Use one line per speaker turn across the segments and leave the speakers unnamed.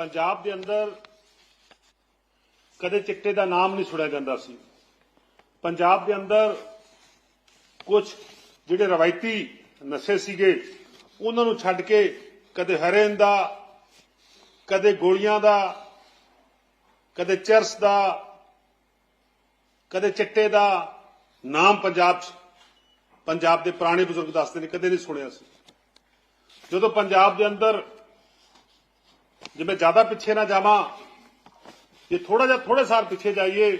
ਪੰਜਾਬ ਦੇ ਅੰਦਰ ਕਦੇ ਚਿੱਟੇ ਦਾ ਨਾਮ ਨਹੀਂ ਸੁਣਿਆ ਜਾਂਦਾ ਸੀ। ਪੰਜਾਬ ਦੇ ਅੰਦਰ ਕੁਝ ਜਿਹੜੇ ਰਵਾਇਤੀ ਨਸ਼ੇ ਸੀਗੇ, ਉਹਨਾਂ ਨੂੰ ਛੱਡ ਕੇ ਕਦੇ ਹੈਰੋਇਨ ਦਾ, ਕਦੇ ਗੋਲੀਆਂ ਦਾ, ਕਦੇ ਚਰਸ ਦਾ, ਕਦੇ ਚਿੱਟੇ ਦਾ ਨਾਮ ਪੰਜਾਬ 'ਚ, ਪੰਜਾਬ ਦੇ ਪੁਰਾਣੇ ਬਜ਼ੁਰਗ ਦੱਸਦੇ ਨੇ, ਕਦੇ ਨਹੀਂ ਸੁਣਿਆ ਸੀ। ਜਦੋਂ ਪੰਜਾਬ ਦੇ ਅੰਦਰ ਜੇ ਮੈਂ ਜ਼ਿਆਦਾ ਪਿੱਛੇ ਨਾ ਜਾਵਾਂ, ਜੇ ਥੋੜਾ ਜਿਹਾ ਥੋੜੇ ਸਾਲ ਪਿੱਛੇ ਜਾਈਏ,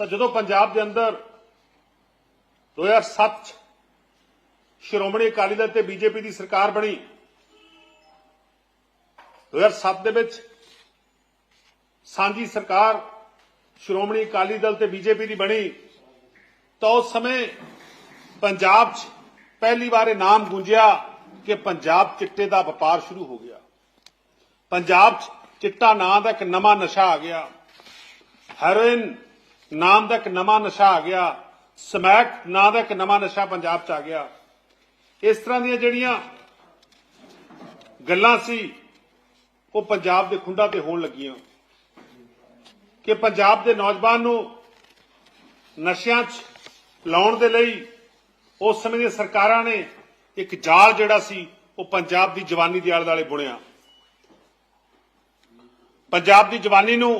ਤਾਂ ਜਦੋਂ ਪੰਜਾਬ ਦੇ ਅੰਦਰ 2007 ਚ ਸ਼੍ਰੋਮਣੀ ਅਕਾਲੀ ਦਲ ਤੇ ਬੀਜੇਪੀ ਦੀ ਸਰਕਾਰ ਬਣੀ 2007 ਦੇ ਵਿੱਚ ਸਾਂਝੀ ਸਰਕਾਰ ਸ਼੍ਰੋਮਣੀ ਅਕਾਲੀ ਦਲ ਤੇ ਬੀਜੇਪੀ ਦੀ ਬਣੀ, ਤਾਂ ਉਸ ਸਮੇਂ ਪੰਜਾਬ 'ਚ ਪਹਿਲੀ ਵਾਰ ਇਹ ਨਾਮ ਗੂੰਜਿਆ ਕਿ ਪੰਜਾਬ ਚਿੱਟੇ ਦਾ ਵਪਾਰ ਸ਼ੁਰੂ ਹੋ ਗਿਆ। ਪੰਜਾਬ 'ਚ ਚਿੱਟਾ ਨਾਂ ਦਾ ਇੱਕ ਨਵਾਂ ਨਸ਼ਾ ਆ ਗਿਆ। ਹੈਰੋਇਨ ਨਾਮ ਦਾ ਇੱਕ ਨਵਾਂ ਨਸ਼ਾ ਆ ਗਿਆ। ਸਮੈਕ ਨਾਂ ਦਾ ਇੱਕ ਨਵਾਂ ਨਸ਼ਾ ਪੰਜਾਬ 'ਚ ਆ ਗਿਆ। ਇਸ ਤਰ੍ਹਾਂ ਦੀਆਂ ਜਿਹੜੀਆਂ ਗੱਲਾਂ ਸੀ, ਉਹ ਪੰਜਾਬ ਦੇ ਖੁੰਡਾਂ ਤੇ ਹੋਣ ਲੱਗੀਆਂ। ਕਿ ਪੰਜਾਬ ਦੇ ਨੌਜਵਾਨ ਨੂੰ ਨਸ਼ਿਆਂ 'ਚ ਲਾਉਣ ਦੇ ਲਈ ਉਸ ਸਮੇਂ ਦੀਆਂ ਸਰਕਾਰਾਂ ਨੇ ਇੱਕ ਜਾਲ ਜਿਹੜਾ ਸੀ, ਉਹ ਪੰਜਾਬ ਦੀ ਜਵਾਨੀ ਦੇ ਆਲੇ ਦੁਆਲੇ ਬੁਣਿਆ। ਪੰਜਾਬ ਦੀ ਜਵਾਨੀ ਨੂੰ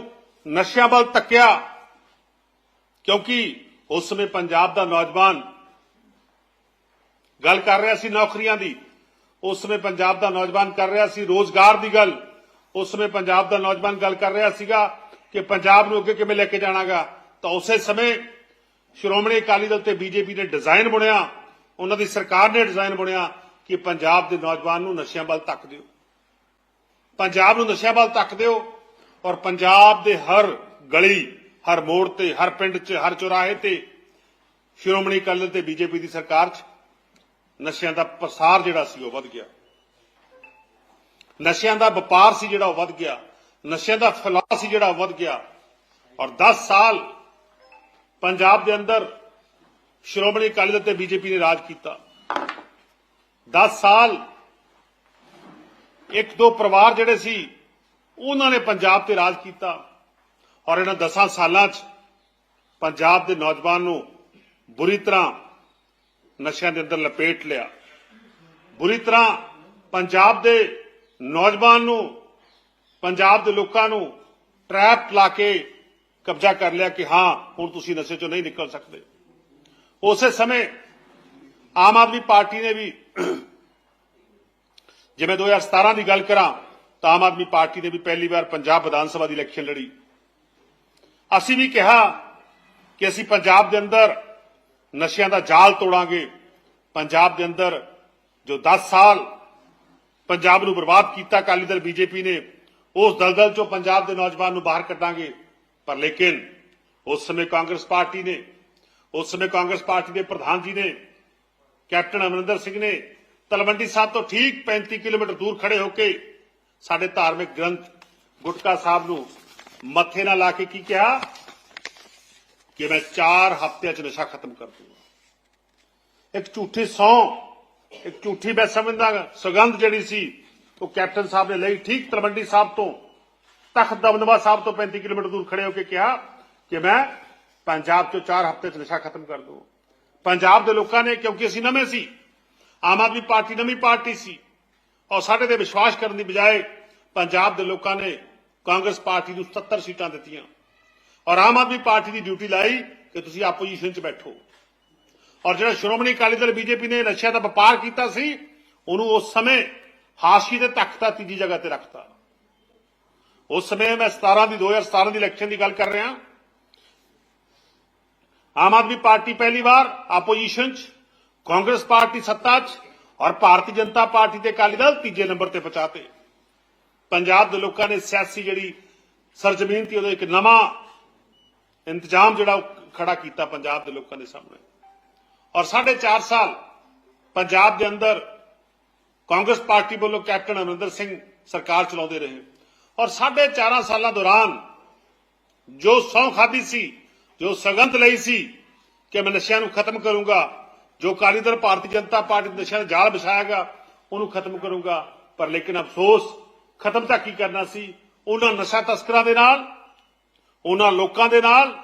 ਨਸ਼ਿਆਂ ਵੱਲ ਤੱਕਿਆ ਕਿਉਂਕਿ ਉਸ ਸਮੇਂ ਪੰਜਾਬ ਦਾ ਨੌਜਵਾਨ ਗੱਲ ਕਰ ਰਿਹਾ ਸੀ ਨੌਕਰੀਆਂ ਦੀ, ਉਸ ਸਮੇਂ ਪੰਜਾਬ ਦਾ ਨੌਜਵਾਨ ਕਰ ਰਿਹਾ ਸੀ ਰੋਜ਼ਗਾਰ ਦੀ ਗੱਲ, ਉਸ ਸਮੇਂ ਪੰਜਾਬ ਦਾ ਨੌਜਵਾਨ ਗੱਲ ਕਰ ਰਿਹਾ ਸੀਗਾ ਕਿ ਪੰਜਾਬ ਨੂੰ ਅੱਗੇ ਕਿਵੇਂ ਲੈ ਕੇ ਜਾਣਾਗਾ। ਤਾਂ ਉਸੇ ਸਮੇਂ ਸ਼੍ਰੋਮਣੀ ਅਕਾਲੀ ਦਲ ਤੇ ਬੀਜੇਪੀ ਨੇ ਡਿਜ਼ਾਈਨ ਬਣਿਆ, ਉਹਨਾਂ ਦੀ ਸਰਕਾਰ ਨੇ ਡਿਜ਼ਾਈਨ ਬਣਿਆ ਕਿ ਪੰਜਾਬ ਦੇ ਨੌਜਵਾਨ ਨੂੰ ਨਸ਼ਿਆਂ ਵੱਲ ਧੱਕ ਦਿਓ। ਪੰਜਾਬ ਨੂੰ ਨਸ਼ਿਆਂ ਵੱਲ ਧੱਕ ਦਿਓ ਔਰ ਪੰਜਾਬ ਦੇ ਹਰ ਗਲੀ, ਹਰ ਮੋੜ ਤੇ, ਹਰ ਪਿੰਡ 'ਚ, ਹਰ ਚੁਰਾਹੇ ਤੇ ਸ਼੍ਰੋਮਣੀ ਅਕਾਲੀ ਦਲ ਤੇ ਬੀਜੇਪੀ ਦੀ ਸਰਕਾਰ 'ਚ ਨਸ਼ਿਆਂ ਦਾ ਪਸਾਰ ਜਿਹੜਾ ਸੀ ਉਹ ਵੱਧ ਗਿਆ। ਨਸ਼ਿਆਂ ਦਾ ਵਪਾਰ ਸੀ ਜਿਹੜਾ ਉਹ ਵੱਧ ਗਿਆ। ਨਸ਼ਿਆਂ ਦਾ ਫੈਲਾਅ ਸੀ ਜਿਹੜਾ ਉਹ ਵੱਧ ਗਿਆ। ਔਰ 10 ਸਾਲ ਪੰਜਾਬ ਦੇ ਅੰਦਰ ਸ਼੍ਰੋਮਣੀ ਅਕਾਲੀ ਦਲ ਤੇ ਬੀਜੇਪੀ ਨੇ ਰਾਜ ਕੀਤਾ। 10 ਸਾਲ ਇੱਕ ਦੋ ਪਰਿਵਾਰ ਜਿਹੜੇ ਸੀ ਉਹਨਾਂ ਨੇ ਪੰਜਾਬ ਤੇ ਰਾਜ ਕੀਤਾ ਔਰ ਇਹਨਾਂ 10 ਸਾਲਾਂ 'ਚ ਪੰਜਾਬ ਦੇ ਨੌਜਵਾਨ ਨੂੰ ਬੁਰੀ ਤਰ੍ਹਾਂ ਨਸ਼ਿਆਂ ਦੇ ਅੰਦਰ ਲਪੇਟ ਲਿਆ। ਬੁਰੀ ਤਰ੍ਹਾਂ ਪੰਜਾਬ ਦੇ ਨੌਜਵਾਨ ਨੂੰ, ਪੰਜਾਬ ਦੇ ਲੋਕਾਂ ਨੂੰ ਟਰੈਪ ਲਾ ਕੇ ਕਬਜ਼ਾ ਕਰ ਲਿਆ ਕਿ ਹਾਂ, ਹੁਣ ਤੁਸੀਂ ਨਸ਼ੇ ਚੋਂ ਨਹੀਂ ਨਿਕਲ ਸਕਦੇ। ਉਸੇ ਸਮੇਂ ਆਮ ਆਦਮੀ ਪਾਰਟੀ ਨੇ ਵੀ, ਜਿਵੇਂ 2017 ਦੀ ਗੱਲ ਕਰਾਂ ਤਾਂ ਆਮ ਆਦਮੀ ਪਾਰਟੀ ਨੇ ਵੀ ਪਹਿਲੀ ਵਾਰ ਪੰਜਾਬ ਵਿਧਾਨ ਸਭਾ ਦੀ ਇਲੈਕਸ਼ਨ ਲੜੀ। ਅਸੀਂ ਵੀ ਕਿਹਾ ਕਿ ਅਸੀਂ ਪੰਜਾਬ ਦੇ ਅੰਦਰ ਨਸ਼ਿਆਂ ਦਾ ਜਾਲ ਤੋੜਾਂਗੇ। ਪੰਜਾਬ ਦੇ ਅੰਦਰ ਜੋ 10 ਸਾਲ ਪੰਜਾਬ ਨੂੰ ਬਰਬਾਦ ਕੀਤਾ, ਅਕਾਲੀ ਦਲ, ਬੀਜੇਪੀ ਨੇ, ਉਸ ਦਲਦਲ ਚੋਂ ਪੰਜਾਬ ਦੇ ਨੌਜਵਾਨ ਨੂੰ ਬਾਹਰ ਕੱਢਾਂਗੇ। ਪਰ ਲੇਕਿਨ ਉਸ ਸਮੇਂ ਕਾਂਗਰਸ ਪਾਰਟੀ ਨੇ, ਉਸ ਸਮੇਂ ਕਾਂਗਰਸ ਪਾਰਟੀ ਦੇ ਪ੍ਰਧਾਨ ਜੀ ਨੇ, ਕੈਪਟਨ ਅਮਰਿੰਦਰ ਸਿੰਘ ਨੇ ਤਲਵੰਡੀ ਸਾਹਿਬ ਤੋਂ ਠੀਕ 35 ਕਿਲੋਮੀਟਰ ਦੂਰ ਖੜੇ ਹੋ ਕੇ ਸਾਡੇ ਧਾਰਮਿਕ ਗ੍ਰੰਥ ਗੁਟਕਾ ਸਾਹਿਬ ਨੂੰ ਮੱਥੇ ਨਾਲ ਲਾ ਕੇ ਕੀ ਕਿਹਾ? ਕਿ ਮੈਂ 4 ਹਫ਼ਤਿਆਂ 'ਚ ਨਸ਼ਾ ਖਤਮ ਕਰ ਦੂੰਗਾ। ਇੱਕ ਝੂਠੀ ਸੌ, ਇੱਕ ਝੂਠੀ ਮੈਂ ਸਮਝਦਾ ਸੁਗੰਧ ਜਿਹੜੀ ਸੀ, ਉਹ ਕੈਪਟਨ ਸਾਹਿਬ ਨੇ ਲਈ ਠੀਕ ਤਲਵੰਡੀ ਸਾਹਿਬ ਤੋਂ। ਤਖਤ ਦਮਦਮਾ ਸਾਹਿਬ ਤੋਂ 35 ਕਿਲੋਮੀਟਰ ਦੂਰ ਖੜੇ ਹੋ ਕੇ ਕਿਹਾ ਕਿ ਮੈਂ ਪੰਜਾਬ 'ਚੋਂ 4 ਹਫ਼ਤੇ 'ਚ ਨਸ਼ਾ ਖਤਮ ਕਰ ਦੂੰ ਪੰਜਾਬ ਦੇ ਲੋਕਾਂ ਨੇ, ਕਿਉਂਕਿ ਅਸੀਂ ਨਵੇਂ ਸੀ, ਆਮ ਆਦਮੀ ਪਾਰਟੀ ਨਵੀਂ ਪਾਰਟੀ ਸੀ ਔਰ ਸਾਡੇ ਤੇ ਵਿਸ਼ਵਾਸ ਕਰਨ ਦੀ ਬਜਾਏ ਪੰਜਾਬ ਦੇ ਲੋਕਾਂ ਨੇ ਕਾਂਗਰਸ ਪਾਰਟੀ ਨੂੰ 77 ਸੀਟਾਂ ਦਿੱਤੀਆਂ। ਔਰ ਆਮ ਆਦਮੀ ਪਾਰਟੀ ਦੀ ਡਿਊਟੀ ਲਾਈ ਕਿ ਤੁਸੀਂ ਆਪੋਜੀਸ਼ਨ 'ਚ ਬੈਠੋ। ਔਰ ਜਿਹੜਾ ਸ਼੍ਰੋਮਣੀ ਅਕਾਲੀ ਦਲ ਬੀਜੇਪੀ ਨੇ ਨਸ਼ਿਆਂ ਦਾ ਵਪਾਰ ਕੀਤਾ ਸੀ, ਉਹਨੂੰ ਉਸ ਸਮੇਂ ਹਾਸ਼ੀ ਤੇ ਤਖਤਾ ਤੀਜੀ ਜਗ੍ਹਾ ਤੇ ਰੱਖਤਾ। ਉਸ ਸਮੇਂ ਮੈਂ 17 ਦੀ 2017 ਦੀ ਇਲੈਕਸ਼ਨ ਦੀ ਗੱਲ ਕਰ ਰਿਹਾ। ਆਮ ਆਦਮੀ ਪਾਰਟੀ ਪਹਿਲੀ ਵਾਰ ਆਪੋਜੀਸ਼ਨ 'ਚ, ਕਾਂਗਰਸ ਪਾਰਟੀ ਸੱਤਾ 'ਚ ਔਰ ਭਾਰਤੀ ਜਨਤਾ ਪਾਰਟੀ ਤੇ ਅਕਾਲੀ ਦਲ ਤੀਜੇ ਨੰਬਰ ਤੇ ਪਹੁੰਚਾਤੇ। ਪੰਜਾਬ ਦੇ ਲੋਕਾਂ ਨੇ ਸਿਆਸੀ ਜਿਹੜੀ ਸਰਜ਼ਮੀਨ ਤੇ ਉਹਦਾ ਇੱਕ ਨਵਾਂ ਇੰਤਜ਼ਾਮ ਜਿਹੜਾ ਖੜਾ ਕੀਤਾ ਪੰਜਾਬ ਦੇ ਲੋਕਾਂ ਦੇ ਸਾਹਮਣੇ। ਔਰ 4.5 ਸਾਲ ਪੰਜਾਬ ਦੇ ਅੰਦਰ ਕਾਂਗਰਸ ਪਾਰਟੀ ਵੱਲੋਂ ਕੈਪਟਨ ਅਮਰਿੰਦਰ ਸਿੰਘ ਸਰਕਾਰ ਚਲਾਉਂਦੇ ਰਹੇ। ਔਰ 4.5 ਸਾਲਾਂ ਦੌਰਾਨ ਜੋ ਸੌਂ ਖਾਦੀ ਸੀ, ਜੋ ਸਗੰਧ ਲਈ ਸੀ ਕਿ ਮੈਂ ਨਸ਼ਿਆਂ ਨੂੰ ਖਤਮ ਕਰੂੰਗਾ ਜੋ ਅਕਾਲੀ ਦਲ, ਭਾਰਤੀ ਜਨਤਾ ਪਾਰਟੀ ਨੇ ਨਸ਼ਿਆਂ ਦਾ ਜਾਲ ਵਿਛਾਇਆਗਾ ਉਹਨੂੰ ਖਤਮ ਕਰੂੰਗਾ। ਪਰ ਲੇਕਿਨ ਅਫਸੋਸ, ਖਤਮ ਤਾਂ ਕੀ ਕਰਨਾ ਸੀ? ਉਹਨਾਂ ਨਸ਼ਾ ਤਸਕਰਾਂ ਦੇ ਨਾਲ, ਉਹਨਾਂ ਲੋਕਾਂ ਦੇ ਨਾਲ,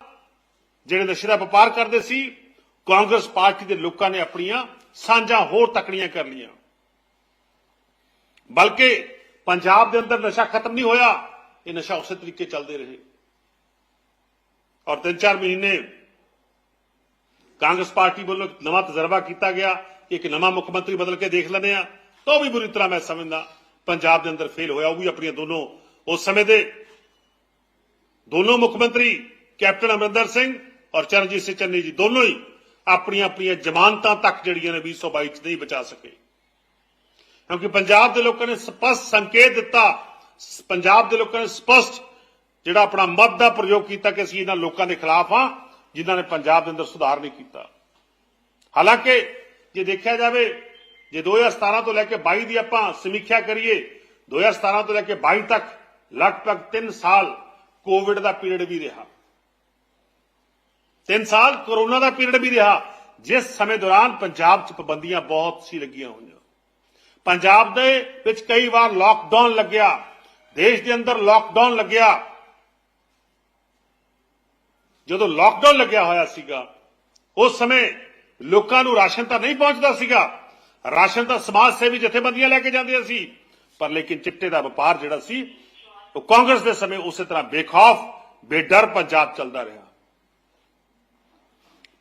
ਜਿਹੜੇ ਨਸ਼ੇ ਦਾ ਵਪਾਰ ਕਰਦੇ ਸੀ, ਕਾਂਗਰਸ ਪਾਰਟੀ ਦੇ ਲੋਕਾਂ ਨੇ ਆਪਣੀਆਂ ਸਾਂਝਾਂ ਹੋਰ ਤਕੜੀਆਂ ਕਰ ਲੀਆਂ ਬਲਕਿ ਪੰਜਾਬ ਦੇ ਅੰਦਰ ਨਸ਼ਾ ਖਤਮ ਨਹੀਂ ਹੋਇਆ, ਇਹ ਨਸ਼ਾ ਉਸੇ ਤਰੀਕੇ ਚੱਲਦੇ ਰਹੇ। ਔਰ ਤਿੰਨ ਚਾਰ ਮਹੀਨੇ ਕਾਂਗਰਸ ਪਾਰਟੀ ਵੱਲੋਂ ਇੱਕ ਨਵਾਂ ਤਜਰਬਾ ਕੀਤਾ ਗਿਆ, ਇੱਕ ਨਵਾਂ ਮੁੱਖ ਮੰਤਰੀ ਬਦਲ ਕੇ ਦੇਖ ਲੈਂਦੇ ਆ ਤਾਂ ਉਹ ਵੀ ਬੁਰੀ ਤਰ੍ਹਾਂ ਮੈਂ ਸਮਝਦਾ। ਪੰਜਾਬ ਦੇ ਅੰਦਰ ਫੇਲ ਹੋਇਆ, ਉਹ ਵੀ ਆਪਣੀਆਂ ਦੋਨੋਂ, ਉਸ ਸਮੇਂ ਦੇ ਦੋਨੋਂ ਮੁੱਖ ਮੰਤਰੀ ਕੈਪਟਨ ਅਮਰਿੰਦਰ ਸਿੰਘ ਔਰ ਚਰਨਜੀਤ ਸਿੰਘ ਚੰਨੀ ਜੀ ਦੋਨੋਂ ਹੀ ਆਪਣੀਆਂ ਆਪਣੀਆਂ ਜ਼ਮਾਨਤਾਂ ਤੱਕ ਜਿਹੜੀਆਂ ਨੇ 2022 ਚ ਨਹੀਂ ਬਚਾ ਸਕੇ। ਕਿਉਂਕਿ ਪੰਜਾਬ ਦੇ ਲੋਕਾਂ ਨੇ ਸਪਸ਼ਟ ਸੰਕੇਤ ਦਿੱਤਾ, ਪੰਜਾਬ ਦੇ ਲੋਕਾਂ ਨੇ ਸਪਸ਼ਟ ਜਿਹੜਾ ਆਪਣਾ ਮਤ ਦਾ ਪ੍ਰਯੋਗ ਕੀਤਾ ਕਿ ਅਸੀਂ ਇਹਨਾਂ ਲੋਕਾਂ ਦੇ ਖਿਲਾਫ ਹਾਂ। ਜਿਨ੍ਹਾਂ ਨੇ ਪੰਜਾਬ ਦੇ ਅੰਦਰ ਸੁਧਾਰ ਨਹੀਂ ਕੀਤਾ। ਹਾਲਾਂਕਿ ਜੇ ਦੇਖਿਆ ਜਾਵੇ, ਜੇ 2017 ਤੋਂ ਲੈ ਕੇ 22 ਦੀ ਆਪਾਂ ਸਮੀਖਿਆ ਕਰੀਏ 2017 ਤੋਂ ਲੈ ਕੇ 22 ਤੱਕ ਲਗਭਗ 3 ਸਾਲ ਕੋਵਿਡ ਦਾ ਪੀਰੀਅਡ ਵੀ ਰਿਹਾ। 3 ਸਾਲ ਕਰੋਨਾ ਦਾ ਪੀਰੀਅਡ ਵੀ ਰਿਹਾ। ਜਿਸ ਸਮੇਂ ਦੌਰਾਨ ਪੰਜਾਬ 'ਚ ਪਾਬੰਦੀਆਂ ਬਹੁਤ ਸੀ ਲੱਗੀਆਂ ਹੋਈਆਂ। ਪੰਜਾਬ ਦੇ ਵਿੱਚ ਕਈ ਵਾਰ ਲਾਕਡਾਊਨ ਲੱਗਿਆ। ਦੇਸ਼ ਦੇ ਅੰਦਰ ਲਾਕਡਾਊਨ ਲੱਗਿਆ। ਜਦੋਂ ਲਾਕਡਾਊਨ ਲੱਗਿਆ ਹੋਇਆ ਸੀਗਾ, ਉਸ ਸਮੇਂ ਲੋਕਾਂ ਨੂੰ ਰਾਸ਼ਨ ਤਾਂ ਨਹੀਂ ਪਹੁੰਚਦਾ ਸੀਗਾ। ਰਾਸ਼ਨ ਤਾਂ ਸਮਾਜ ਸੇਵੀ ਜਥੇਬੰਦੀਆਂ ਲੈ ਕੇ ਜਾਂਦੀਆਂ ਸੀ। ਪਰ ਲੇਕਿਨ ਚਿੱਟੇ ਦਾ ਵਪਾਰ ਜਿਹੜਾ ਸੀ, ਉਹ ਕਾਂਗਰਸ ਦੇ ਸਮੇਂ ਉਸੇ ਤਰ੍ਹਾਂ ਬੇਖੌਫ, ਬੇਡਰ ਪੰਜਾਬ ਚੱਲਦਾ ਰਿਹਾ।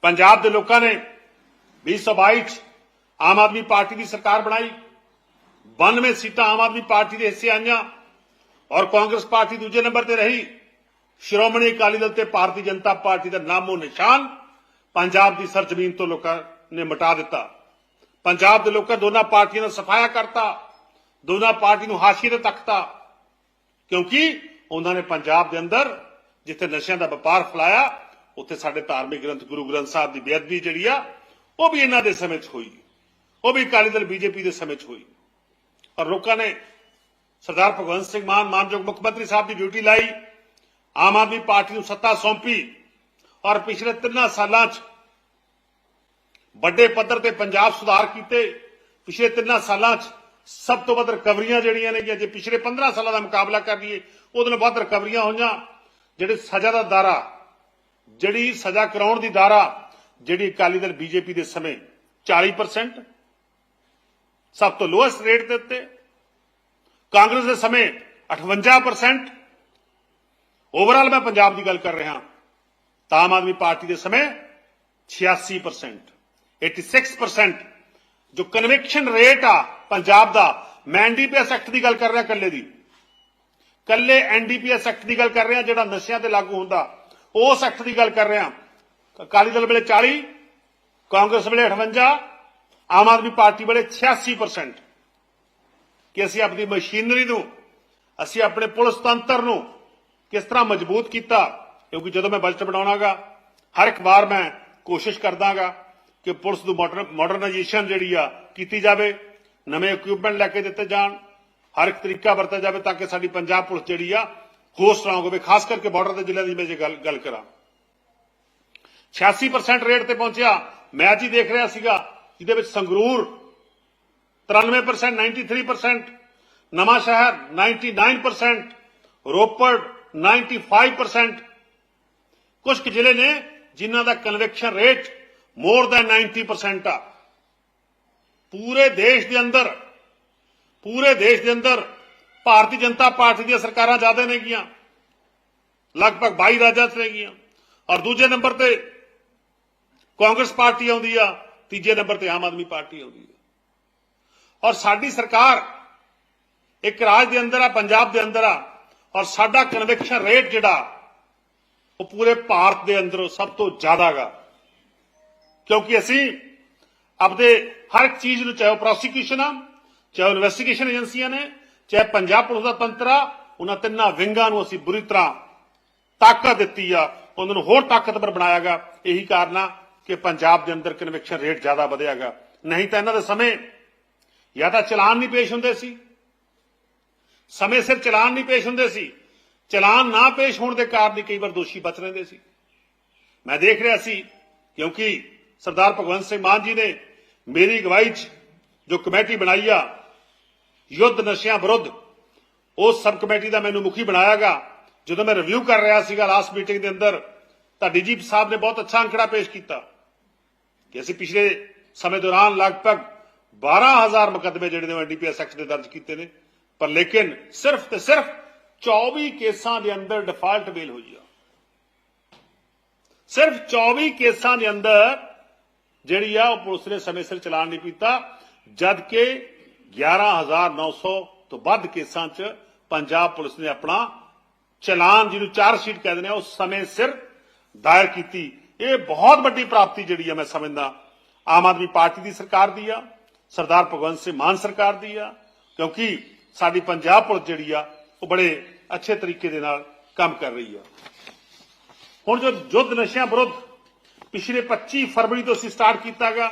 ਪੰਜਾਬ ਦੇ ਲੋਕਾਂ ਨੇ 2022 ਚ ਆਮ ਆਦਮੀ ਪਾਰਟੀ ਦੀ ਸਰਕਾਰ ਬਣਾਈ 92 ਸੀਟਾਂ ਆਮ ਆਦਮੀ ਪਾਰਟੀ ਦੇ ਹਿੱਸੇ ਆਈਆਂ ਔਰ ਕਾਂਗਰਸ ਪਾਰਟੀ ਦੂਜੇ ਨੰਬਰ ਤੇ ਰਹੀ। ਸ਼੍ਰੋਮਣੀ ਅਕਾਲੀ ਦਲ ਤੇ ਭਾਰਤੀ ਜਨਤਾ ਪਾਰਟੀ ਦਾ ਨਾਮੋ ਨਿਸ਼ਾਨ ਪੰਜਾਬ ਦੀ ਸਰਜ਼ਮੀਨ ਤੋਂ ਲੋਕਾਂ ਨੇ ਮਿਟਾ ਦਿੱਤਾ। ਪੰਜਾਬ ਦੇ ਲੋਕਾਂ ਦੋਨਾਂ ਪਾਰਟੀਆਂ ਦਾ ਸਫਾਇਆ ਕਰਤਾ। ਦੋਨਾਂ ਪਾਰਟੀ ਨੂੰ ਹਾਸ਼ੀਏ ਤੇ ਤੱਕਤਾ। ਕਿਉਂਕਿ ਉਹਨਾਂ ਨੇ ਪੰਜਾਬ ਦੇ ਅੰਦਰ ਜਿੱਥੇ ਨਸ਼ਿਆਂ ਦਾ ਵਪਾਰ ਫਲਾਇਆ, ਉੱਥੇ ਸਾਡੇ ਧਾਰਮਿਕ ਗ੍ਰੰਥ ਗੁਰੂ ਗ੍ਰੰਥ ਸਾਹਿਬ ਦੀ ਬੇਅਦਬੀ ਜਿਹੜੀ ਆ, ਉਹ ਵੀ ਇਹਨਾਂ ਦੇ ਸਮੇਂ 'ਚ ਹੋਈ। ਉਹ ਵੀ ਅਕਾਲੀ ਦਲ ਬੀਜੇਪੀ ਦੇ ਸਮੇਂ 'ਚ ਹੋਈ। ਔਰ ਲੋਕਾਂ ਨੇ ਸਰਦਾਰ ਭਗਵੰਤ ਸਿੰਘ ਮਾਨ, ਮਾਨਯੋਗ ਮੁੱਖ ਮੰਤਰੀ ਸਾਹਿਬ ਦੀ ਡਿਊਟੀ ਲਾਈ। ਆਮ ਆਦਮੀ ਪਾਰਟੀ ਨੂੰ ਸੱਤਾ ਸੌਂਪੀ ਔਰ ਪਿਛਲੇ ਤਿੰਨਾਂ ਸਾਲਾਂ 'ਚ ਵੱਡੇ ਪੱਧਰ ਤੇ ਪੰਜਾਬ ਸੁਧਾਰ ਕੀਤੇ। ਪਿਛਲੇ ਤਿੰਨਾਂ ਸਾਲਾਂ 'ਚ ਸਭ ਤੋਂ ਵੱਧ ਰਿਕਵਰੀਆਂ ਜਿਹੜੀਆਂ ਨੇ ਜੇ ਪਿਛਲੇ 15 ਸਾਲਾਂ ਦਾ ਮੁਕਾਬਲਾ ਕਰ ਲਈਏ ਉਹਦੇ ਨਾਲ ਵੱਧ ਰਿਕਵਰੀਆਂ ਹੋਈਆਂ। ਜਿਹੜੇ ਸਜ਼ਾ ਦਾ ਦਾਰਾ ਜਿਹੜੀ ਸਜ਼ਾ ਕਰਾਉਣ ਦੀ ਦਾਰਾ ਜਿਹੜੀ ਅਕਾਲੀ ਦਲ ਬੀਜੇਪੀ ਦੇ ਸਮੇਂ 40% ਸਭ ਤੋਂ ਲੋਐਸਟ ਰੇਟ ਦੇ ਉੱਤੇ। ਕਾਂਗਰਸ ਦੇ ਸਮੇਂ 58% ਓਵਰਆਲ ਮੈਂ ਪੰਜਾਬ ਦੀ ਗੱਲ ਕਰ ਰਿਹਾ ਤਾਂ ਆਮ ਆਦਮੀ ਪਾਰਟੀ ਦੇ ਸਮੇਂ 86% 86% ਜੋ ਕਨਵੈਕਸ਼ਨ ਰੇਟ ਆ ਪੰਜਾਬ ਦਾ, ਮੈਂ ਐਨਡੀਪੀਐਸ ਐਕਟ ਦੀ ਗੱਲ ਕਰ ਰਿਹਾ ਕੱਲੇ ਦੀ। ਕੱਲੇ ਐਨਡੀਪੀਐਸ ਐਕਟ ਦੀ ਗੱਲ ਕਰ ਰਿਹਾ ਜਿਹੜਾ ਨਸ਼ਿਆਂ ਤੇ ਲਾਗੂ ਹੁੰਦਾ। ਉਸ ਐਕਟ ਦੀ ਗੱਲ ਕਰ ਰਿਹਾ। ਅਕਾਲੀ ਦਲ ਵੇਲੇ 40 ਕਾਂਗਰਸ ਵੇਲੇ 58 ਆਮ ਆਦਮੀ ਪਾਰਟੀ ਵੇਲੇ 86% ਕਿ ਅਸੀਂ ਆਪਣੀ ਮਸ਼ੀਨਰੀ ਨੂੰ, ਅਸੀਂ ਆਪਣੇ ਪੁਲਿਸ ਤੰਤਰ ਨੂੰ ਕਿਸ ਤਰ੍ਹਾਂ ਮਜ਼ਬੂਤ ਕੀਤਾ? ਕਿਉਂਕਿ ਜਦੋਂ ਮੈਂ ਬਜਟ ਬਣਾਉਣਾਗਾ, ਹਰ ਇੱਕ ਵਾਰ ਮੈਂ ਕੋਸ਼ਿਸ਼ ਕਰਦਾਗਾ ਕਿ ਪੁਲਿਸ ਨੂੰ ਮਾਡਰਨਾਈਜੇਸ਼ਨ ਜਿਹੜੀ ਆ ਕੀਤੀ ਜਾਵੇ, ਨਵੇਂ ਇਕਵਿਪਮੈਂਟ ਲੈ ਕੇ ਦਿੱਤੇ ਜਾਣ, ਹਰ ਇੱਕ ਤਰੀਕਾ ਵਰਤਿਆ ਜਾਵੇ ਤਾਂ ਕਿ ਸਾਡੀ ਪੰਜਾਬ ਪੁਲਿਸ ਜਿਹੜੀ ਆ ਹੋਰ ਸਟਰੋਂਗ ਹੋਵੇ ਖਾਸ ਕਰਕੇ ਬਾਰਡਰ ਦੇ ਜ਼ਿਲ੍ਹਿਆਂ ਦੀ ਮੈਂ ਜੇ ਗੱਲ ਗੱਲ ਕਰਾਂ। 86% ਰੇਟ ਤੇ ਪਹੁੰਚਿਆ। ਮੈਂ ਅੱਜ ਹੀ ਦੇਖ ਰਿਹਾ ਸੀਗਾ, ਜਿਹਦੇ ਵਿੱਚ ਸੰਗਰੂਰ 93% 93% ਨਵਾਂ ਸ਼ਹਿਰ 99% ਰੋਪੜ 95% ਕੁਝ ਕੁ ਜ਼ਿਲ੍ਹੇ ਨੇ ਜਿਨ੍ਹਾਂ ਦਾ ਕਨਵੈਕਸ਼ਨ ਰੇਟ ਮੋਰ ਦੈਨ 90% ਆ। ਪੂਰੇ ਦੇਸ਼ ਦੇ ਅੰਦਰ, ਪੂਰੇ ਦੇਸ਼ ਦੇ ਅੰਦਰ ਭਾਰਤੀ ਜਨਤਾ ਪਾਰਟੀ ਦੀਆਂ ਸਰਕਾਰਾਂ ਜ਼ਿਆਦਾ ਨੇ ਗੀਆਂ ਲਗਭਗ 22 ਰਾਜਾਂ 'ਚ ਨੇ ਗੀਆਂ ਔਰ ਦੂਜੇ ਨੰਬਰ ਤੇ ਕਾਂਗਰਸ ਪਾਰਟੀ ਆਉਂਦੀ ਆ, ਤੀਜੇ ਨੰਬਰ ਤੇ ਆਮ ਆਦਮੀ ਪਾਰਟੀ ਆਉਂਦੀ ਆ। ਔਰ ਸਾਡੀ ਸਰਕਾਰ ਇੱਕ ਰਾਜ ਦੇ ਅੰਦਰ ਆ, ਪੰਜਾਬ ਦੇ ਅੰਦਰ ਆ ਔਰ ਸਾਡਾ ਕਨਵੈਕਸ਼ਨ ਰੇਟ ਜਿਹੜਾ, ਉਹ ਪੂਰੇ ਭਾਰਤ ਦੇ ਅੰਦਰ ਸਭ ਤੋਂ ਜ਼ਿਆਦਾਗਾ ਕਿਉਂਕਿ ਅਸੀਂ ਆਪਦੇ ਹਰ ਇੱਕ ਚੀਜ਼ ਨੂੰ, ਚਾਹੇ ਪ੍ਰੋਸੀਕਿਊਸ਼ਨ ਆ, ਚਾਹੇ ਇਨਵੈਸਟੀਗੇਸ਼ਨ ਏਜੰਸੀਆਂ ਨੇ, ਚਾਹੇ ਪੰਜਾਬ ਪੁਲਿਸ ਦਾ ਤੰਤਰ ਆ, ਉਹਨਾਂ ਤਿੰਨਾਂ ਵਿੰਗਾਂ ਨੂੰ ਅਸੀਂ ਬੁਰੀ ਤਰ੍ਹਾਂ ਤਾਕਤ ਦਿੱਤੀ ਆ, ਉਹਨਾਂ ਨੂੰ ਹੋਰ ਤਾਕਤਵਰ ਬਣਾਇਆਗਾ ਇਹੀ ਕਾਰਨ ਆ ਕਿ ਪੰਜਾਬ ਦੇ ਅੰਦਰ ਕਨਵੈਕਸ਼ਨ ਰੇਟ ਜ਼ਿਆਦਾ ਵਧਿਆਗਾ ਨਹੀਂ ਤਾਂ ਇਹਨਾਂ ਦੇ ਸਮੇਂ ਜਾਂ ਤਾਂ ਚਲਾਨ ਨਹੀਂ ਪੇਸ਼ ਹੁੰਦੇ ਸੀ ਸਮੇਂ ਸਿਰ ਚਲਾਨ ਨਹੀਂ ਪੇਸ਼ ਹੁੰਦੇ ਸੀ। ਚਲਾਨ ਨਾ ਪੇਸ਼ ਹੋਣ ਦੇ ਕਾਰਨ ਹੀ ਕਈ ਵਾਰ ਦੋਸ਼ੀ ਬਚ ਰਹਿੰਦੇ ਸੀ। ਮੈਂ ਦੇਖ ਰਿਹਾ ਸੀ, ਕਿਉਂਕਿ ਸਰਦਾਰ ਭਗਵੰਤ ਸਿੰਘ ਮਾਨ ਜੀ ਨੇ ਮੇਰੀ ਅਗਵਾਈ 'ਚ ਜੋ ਕਮੇਟੀ ਬਣਾਈ ਆ, ਯੁੱਧ ਨਸ਼ਿਆਂ ਵਿਰੁੱਧ, ਉਸ ਸਬ ਕਮੇਟੀ ਦਾ ਮੈਨੂੰ ਮੁਖੀ ਬਣਾਇਆਗਾ। ਜਦੋਂ ਮੈਂ ਰਿਵਿਊ ਕਰ ਰਿਹਾ ਸੀਗਾ ਲਾਸਟ ਮੀਟਿੰਗ ਦੇ ਅੰਦਰ, ਤਾਂ ਡੀਜੀਪੀ ਸਾਹਿਬ ਨੇ ਬਹੁਤ ਅੱਛਾ ਅੰਕੜਾ ਪੇਸ਼ ਕੀਤਾ ਕਿ ਅਸੀਂ ਪਿਛਲੇ ਸਮੇਂ ਦੌਰਾਨ ਲਗਭਗ 12000 ਮੁਕੱਦਮੇ ਜਿਹੜੇ ਨੇ ਐਨਡੀਪੀਐਸ ਐਕਟ ਦੇ ਦਰਜ ਕੀਤੇ ਨੇ। ਪਰ ਲੇਕਿਨ ਸਿਰਫ ਤੇ ਸਿਰਫ 24 ਕੇਸਾਂ ਦੇ ਅੰਦਰ ਡਿਫਾਲਟ ਬੇਲ ਹੋਈ ਆ। ਸਿਰਫ 24 ਕੇਸਾਂ ਦੇ ਅੰਦਰ ਜਿਹੜੀ ਆ ਉਹ ਪੁਲਿਸ ਨੇ ਸਮੇਂ ਸਿਰ ਚਲਾਨ ਨਹੀਂ ਕੀਤਾ ਜਦ ਕਿ 11900 ਤੋਂ ਵੱਧ ਕੇਸਾਂ 'ਚ ਪੰਜਾਬ ਪੁਲਿਸ ਨੇ ਆਪਣਾ ਚਲਾਨ ਜਿਹਨੂੰ ਚਾਰ ਸ਼ੀਟ ਕਹਿੰਦੇ ਨੇ, ਉਹ ਸਮੇਂ ਸਿਰ ਦਾਇਰ ਕੀਤੀ। ਇਹ ਬਹੁਤ ਵੱਡੀ ਪ੍ਰਾਪਤੀ ਜਿਹੜੀ ਆ ਮੈਂ ਸਮਝਦਾ, ਆਮ ਆਦਮੀ ਪਾਰਟੀ ਦੀ ਸਰਕਾਰ ਦੀ ਆ, ਸਰਦਾਰ ਭਗਵੰਤ ਸਿੰਘ ਮਾਨ ਸਰਕਾਰ ਦੀ ਆ, ਕਿਉਂਕਿ ਸਾਡੀ ਪੰਜਾਬ ਪੁਲਿਸ ਜਿਹੜੀ ਆ, ਉਹ ਬੜੇ ਅੱਛੇ ਤਰੀਕੇ ਦੇ ਨਾਲ ਕੰਮ ਕਰ ਰਹੀ ਆ। ਹੁਣ ਜੋ ਯੁੱਧ ਨਸ਼ਿਆਂ ਵਿਰੁੱਧ ਪਿਛਲੇ 25 ਫਰਵਰੀ ਤੋਂ ਅਸੀਂ ਸਟਾਰਟ ਕੀਤਾਗਾ,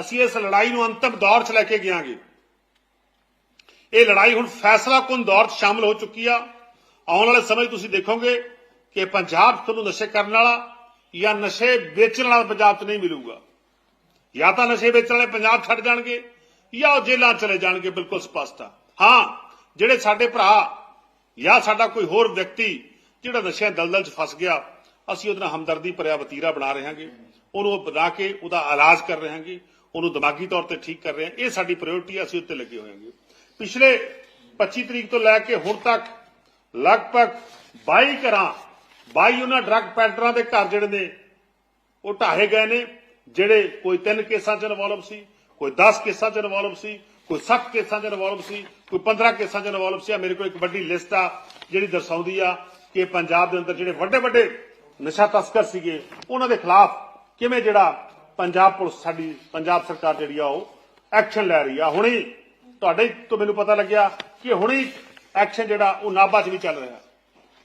ਅਸੀਂ ਇਸ ਲੜਾਈ ਨੂੰ ਅੰਤਮ ਦੌਰ 'ਚ ਲੈ ਕੇ ਗਿਆਂਗੇ। ਇਹ ਲੜਾਈ ਹੁਣ ਫੈਸਲਾਕੁਨ ਦੌਰ 'ਚ ਸ਼ਾਮਲ ਹੋ ਚੁੱਕੀ ਆ। ਆਉਣ ਵਾਲੇ ਸਮੇਂ 'ਚ ਤੁਸੀਂ ਦੇਖੋਗੇ ਕਿ ਪੰਜਾਬ ਤੁਹਾਨੂੰ ਨਸ਼ੇ ਕਰਨ ਵਾਲਾ ਜਾਂ ਨਸ਼ੇ ਵੇਚਣ ਵਾਲਾ ਪੰਜਾਬ 'ਚ ਨਹੀਂ ਮਿਲੂਗਾ। ਜਾਂ ਤਾਂ ਨਸ਼ੇ ਵੇਚਣ ਵਾਲੇ ਪੰਜਾਬ ਛੱਡ ਜਾਣਗੇ ਜਾਂ ਉਹ ਜੇਲ੍ਹਾਂ ਚਲੇ ਜਾਣਗੇ, ਬਿਲਕੁਲ ਸਪਸ਼ਟ ਆ। ਹਾਂ, ਜਿਹੜੇ ਸਾਡੇ ਭਰਾ ਜਾਂ ਸਾਡਾ ਕੋਈ ਹੋਰ ਵਿਅਕਤੀ ਜਿਹੜਾ ਨਸ਼ਿਆਂ ਦਲਦਲ 'ਚ ਫਸ ਗਿਆ, ਅਸੀਂ ਉਹਦੇ ਨਾਲ ਹਮਦਰਦੀ ਭਰਿਆ ਵਤੀਰਾ ਬਣਾ ਰਹੇ ਹਾਂਗੇ। ਉਹਨੂੰ ਬਣਾ ਕੇ ਉਹਦਾ ਇਲਾਜ ਕਰ ਰਹੇ ਹਾਂਗੇ। ਉਹਨੂੰ ਦਿਮਾਗੀ ਤੌਰ ਤੇ ਠੀਕ ਕਰ ਰਹੇ ਹਾਂ। ਇਹ ਸਾਡੀ ਪ੍ਰਾਇੋਰਟੀ ਆ, ਅਸੀਂ ਉੱਤੇ ਲੱਗੇ ਹੋਏ ਹਾਂਗੇ। ਪਿਛਲੇ 25 ਤਰੀਕ ਤੋਂ ਲੈ ਕੇ ਹੁਣ ਤੱਕ ਲਗਭਗ 22 ਘਰਾਂ 22 ਉਹਨਾਂ ਡਰੱਗ ਪੈਡਲਰਾਂ ਦੇ ਘਰ ਜਿਹੜੇ ਨੇ, ਉਹ ਢਾਹੇ ਗਏ ਨੇ, ਜਿਹੜੇ ਕੋਈ 3 ਕੇਸਾਂ 'ਚ ਇਨਵੋਲਵ ਸੀ, ਕੋਈ 10 ਕੇਸਾਂ 'ਚ ਇਨਵੋਲਵ ਸੀ, ਕੋਈ 7 ਕੇਸਾਂ 'ਚ ਇਨਵੋਲਵ ਸੀ ਕੋਈ 15 ਕੇਸਾਂ 'ਚ ਇਨਵੋਲਵ ਸੀ, ਆਹ ਮੇਰੇ ਕੋਲ ਇੱਕ ਵੱਡੀ ਲਿਸਟ ਆ, ਜਿਹੜੀ ਦਰਸਾਉਂਦੀ ਆ ਕਿ ਪੰਜਾਬ ਦੇ ਅੰਦਰ ਜਿਹੜੇ ਵੱਡੇ ਵੱਡੇ ਨਸ਼ਾ ਤਸਕਰ ਸੀਗੇ, ਉਹਨਾਂ ਦੇ ਖਿਲਾਫ ਕਿਵੇਂ ਜਿਹੜਾ ਪੰਜਾਬ ਪੁਲਿਸ ਸਾਡੀ, ਪੰਜਾਬ ਸਰਕਾਰ ਜਿਹੜੀ ਆ ਉਹ ਐਕਸ਼ਨ ਲੈ ਰਹੀ ਆ। ਹੁਣੇ ਤੁਹਾਡੇ ਤੋਂ ਮੈਨੂੰ ਪਤਾ ਲੱਗਿਆ ਕਿ ਹੁਣੇ ਐਕਸ਼ਨ ਜਿਹੜਾ ਉਹ ਨਾਭਾ 'ਚ ਵੀ ਚੱਲ ਰਿਹਾ।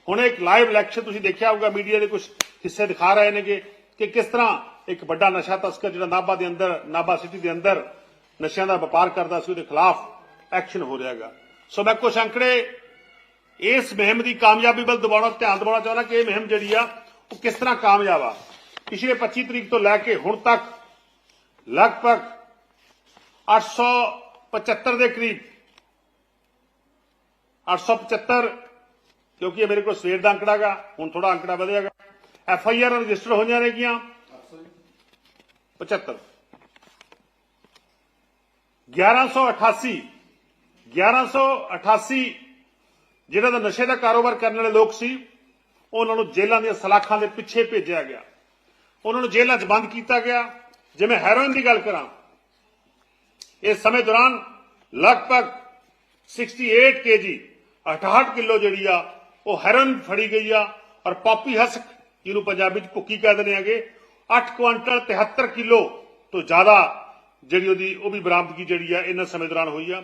ਹੁਣ ਇੱਕ ਲਾਈਵ ਇਲੈਕਸ਼ਨ ਤੁਸੀਂ ਦੇਖਿਆ ਹੋਊਗਾ ਮੀਡੀਆ ਦੇ ਕੁਝ ਹਿੱਸੇ ਦਿਖਾ ਰਹੇ ਨੇਗੇ ਕਿ ਕਿਸ ਤਰ੍ਹਾਂ ਇੱਕ ਵੱਡਾ ਨਸ਼ਾ ਤਸਕਰ ਜਿਹੜਾ ਨਾਭਾ ਦੇ ਅੰਦਰ, ਨਾਭਾ ਸਿਟੀ ਦੇ ਅੰਦਰ ਨਸ਼ਿਆਂ ਦਾ ਵਪਾਰ ਕਰਦਾ ਸੀ, ਉਹਦੇ ਖਿਲਾਫ ਐਕਸ਼ਨ ਹੋ ਰਿਹਾਗਾ ਸੋ ਮੈਂ ਕੁਝ ਅੰਕੜੇ ਇਸ ਮੁਹਿੰਮ ਦੀ ਕਾਮਯਾਬੀ ਵੱਲ ਦਬਾਉਣਾ ਧਿਆਨ ਦਿਵਾਉਣਾ ਚਾਹੁੰਦਾ ਕਿ ਇਹ ਮੁਹਿੰਮ ਜਿਹੜੀ ਆ, ਉਹ ਕਿਸ ਤਰ੍ਹਾਂ ਕਾਮਯਾਬ ਆ? ਪਿਛਲੇ 25 ਤਰੀਕ ਤੋਂ ਲੈ ਕੇ ਹੁਣ ਤੱਕ ਲਗਭਗ 875 ਦੇ ਕਰੀਬ 875 ਕਿਉਂਕਿ ਇਹ ਮੇਰੇ ਕੋਲ ਸਵੇਰ ਦਾ ਅੰਕੜਾ ਗਾ ਹੁਣ ਥੋੜਾ ਅੰਕੜਾ ਵਧੇਗਾ। ਐਫ ਆਈ ਆਰ ਰਜਿਸਟਰ ਹੋਈਆਂ ਨੇਗੀਆਂ 75 1188 1188 ਜਿਹੜਾ ਦਾ ਨਸ਼ੇ ਦਾ ਕਾਰੋਬਾਰ ਕਰਨ ਵਾਲੇ ਲੋਕ ਸੀ, ਉਹਨਾਂ ਨੂੰ ਜੇਲ੍ਹਾਂ ਦੀਆਂ ਸਲਾਖਾਂ ਦੇ ਪਿੱਛੇ ਭੇਜਿਆ ਗਿਆ। ਉਹਨਾਂ ਨੂੰ ਜੇਲ੍ਹਾਂ 'ਚ ਬੰਦ ਕੀਤਾ ਗਿਆ। ਜਿਵੇਂ ਹੈਰੋਇਨ ਦੀ ਗੱਲ ਕਰਾਂ ਇਸ ਸਮੇਂ ਦੌਰਾਨ ਲਗਭਗ 68 ਕੇਜੀ 68 ਕਿਲੋ ਜਿਹੜੀ ਆ, ਉਹ ਹੈਰੋਇਨ ਫੜੀ ਗਈ ਆ ਔਰ ਪਾਪੀ ਹਸਕ, ਜਿਹਨੂੰ ਪੰਜਾਬੀ 'ਚ ਭੁੱਕੀ ਕਹਿ ਦਿੰਦੇ ਆਗੇ 8 ਕੁਇੰਟਲ 73 ਕਿਲੋ ਤੋਂ ਜ਼ਿਆਦਾ ਜਿਹੜੀ ਉਹਦੀ, ਉਹ ਵੀ ਬਰਾਮਦਗੀ ਜਿਹੜੀ ਆ, ਇਹਨਾਂ ਸਮੇਂ ਦੌਰਾਨ ਹੋਈ ਆ।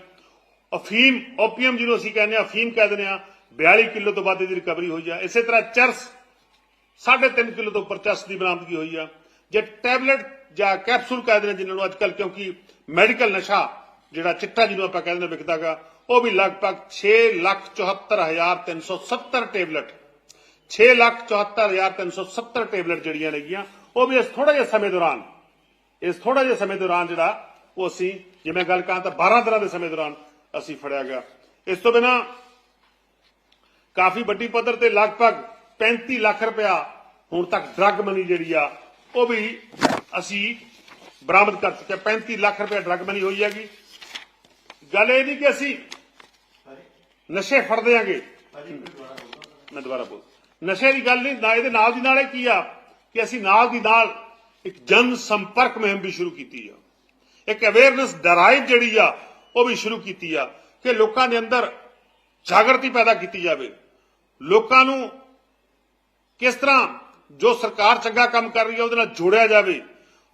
ਅਫੀਮ ਓਪੀਅਮ ਜਿਹਨੂੰ ਅਸੀਂ ਕਹਿੰਦੇ ਆ ਅਫੀਮ ਕਹਿ ਦਿੰਦੇ ਆ 42 ਕਿਲੋ ਤੋਂ ਵੱਧ ਦੀ ਰਿਕਵਰੀ ਹੋਈ ਆ ਇਸੇ ਤਰ੍ਹਾਂ ਚਰਸ 3.5 ਕਿਲੋ ਤੋਂ ਉੱਪਰ ਚਰਸ ਦੀ ਬਰਾਮਦਗੀ ਹੋਈ ਆ ਜੇ ਟੈਬਲੇਟ ਜਾਂ ਕੈਪਸੂਲ ਕਹਿ ਦਿੰਦੇ ਜਿਨ੍ਹਾਂ ਨੂੰ ਅੱਜਕੱਲ ਕਿਉਂਕਿ ਮੈਡੀਕਲ ਨਸ਼ਾ ਜਿਹੜਾ ਚਿੱਟਾ ਜਿਹਨੂੰ ਆਪਾਂ ਕਹਿੰਦੇ ਨੇ ਵਿਕਦਾਗਾ ਉਹ ਵੀ ਲਗਭਗ 674370 ਟੇਬਲੇਟ 674370 ਟੇਬਲੇਟ ਜਿਹੜੀਆਂ ਨੇਗੀਆਂ ਉਹ ਵੀ ਇਸ ਥੋੜਾ ਜਿਹਾ ਸਮੇਂ ਦੌਰਾਨ ਇਸ ਥੋੜਾ ਜਿਹਾ ਸਮੇਂ ਦੌਰਾਨ ਜਿਹੜਾ ਉਹ ਅਸੀਂ ਜਿਵੇਂ ਗੱਲ ਕਰਾਂ ਤਾਂ 12 ਦਿਨਾਂ ਦੇ ਸਮੇਂ ਦੌਰਾਨ ਅਸੀਂ ਫੜਿਆ ਗਿਆ। ਇਸ ਤੋਂ ਬਿਨਾ ਕਾਫੀ ਵੱਡੀ ਪੱਧਰ ਤੇ ਲਗਭਗ 35 ਲੱਖ ਰੁਪਇਆ ਹੁਣ ਤੱਕ ਡਰੱਗ ਮਨੀ ਜਿਹੜੀ ਆ, ਉਹ ਵੀ ਅਸੀਂ ਬਰਾਮਦ ਕਰ ਚੁੱਕੇ ਹਾਂ। 35 ਲੱਖ ਰੁਪਇਆ ਡਰੱਗ ਮਨੀ ਹੋਈ ਹੈਗੀ। ਗੱਲ ਇਹ ਨਹੀਂ ਕਿ ਅਸੀਂ ਨਸ਼ੇ ਫੜਦੇ ਆਂਗੇ ਮੈਂ ਦੁਬਾਰਾ ਬੋਲ ਨਸ਼ੇ ਦੀ ਗੱਲ ਨਹੀਂ ਇਹਦੇ ਨਾਲ ਦੀ ਨਾਲ ਇਹ ਕੀ ਆ ਕਿ ਅਸੀਂ ਨਾਲ ਦੀ ਨਾਲ ਇੱਕ ਜਨ ਸੰਪਰਕ ਮੁਹਿੰਮ ਵੀ ਸ਼ੁਰੂ ਕੀਤੀ ਆ। ਇੱਕ ਅਵੇਅਰਨੈਸ ਡਰਾਈਵ ਜਿਹੜੀ ਆ ਉਹ ਵੀ ਸ਼ੁਰੂ ਕੀਤੀ ਆ ਕਿ ਲੋਕਾਂ ਦੇ ਅੰਦਰ ਜਾਗਰਤੀ ਪੈਦਾ ਕੀਤੀ ਜਾਵੇ। ਲੋਕਾਂ ਨੂੰ ਕਿਸ ਤਰ੍ਹਾਂ ਜੋ ਸਰਕਾਰ ਚੰਗਾ ਕੰਮ ਕਰ ਰਹੀ ਹੈ ਉਹਦੇ ਨਾਲ ਜੋੜਿਆ ਜਾਵੇ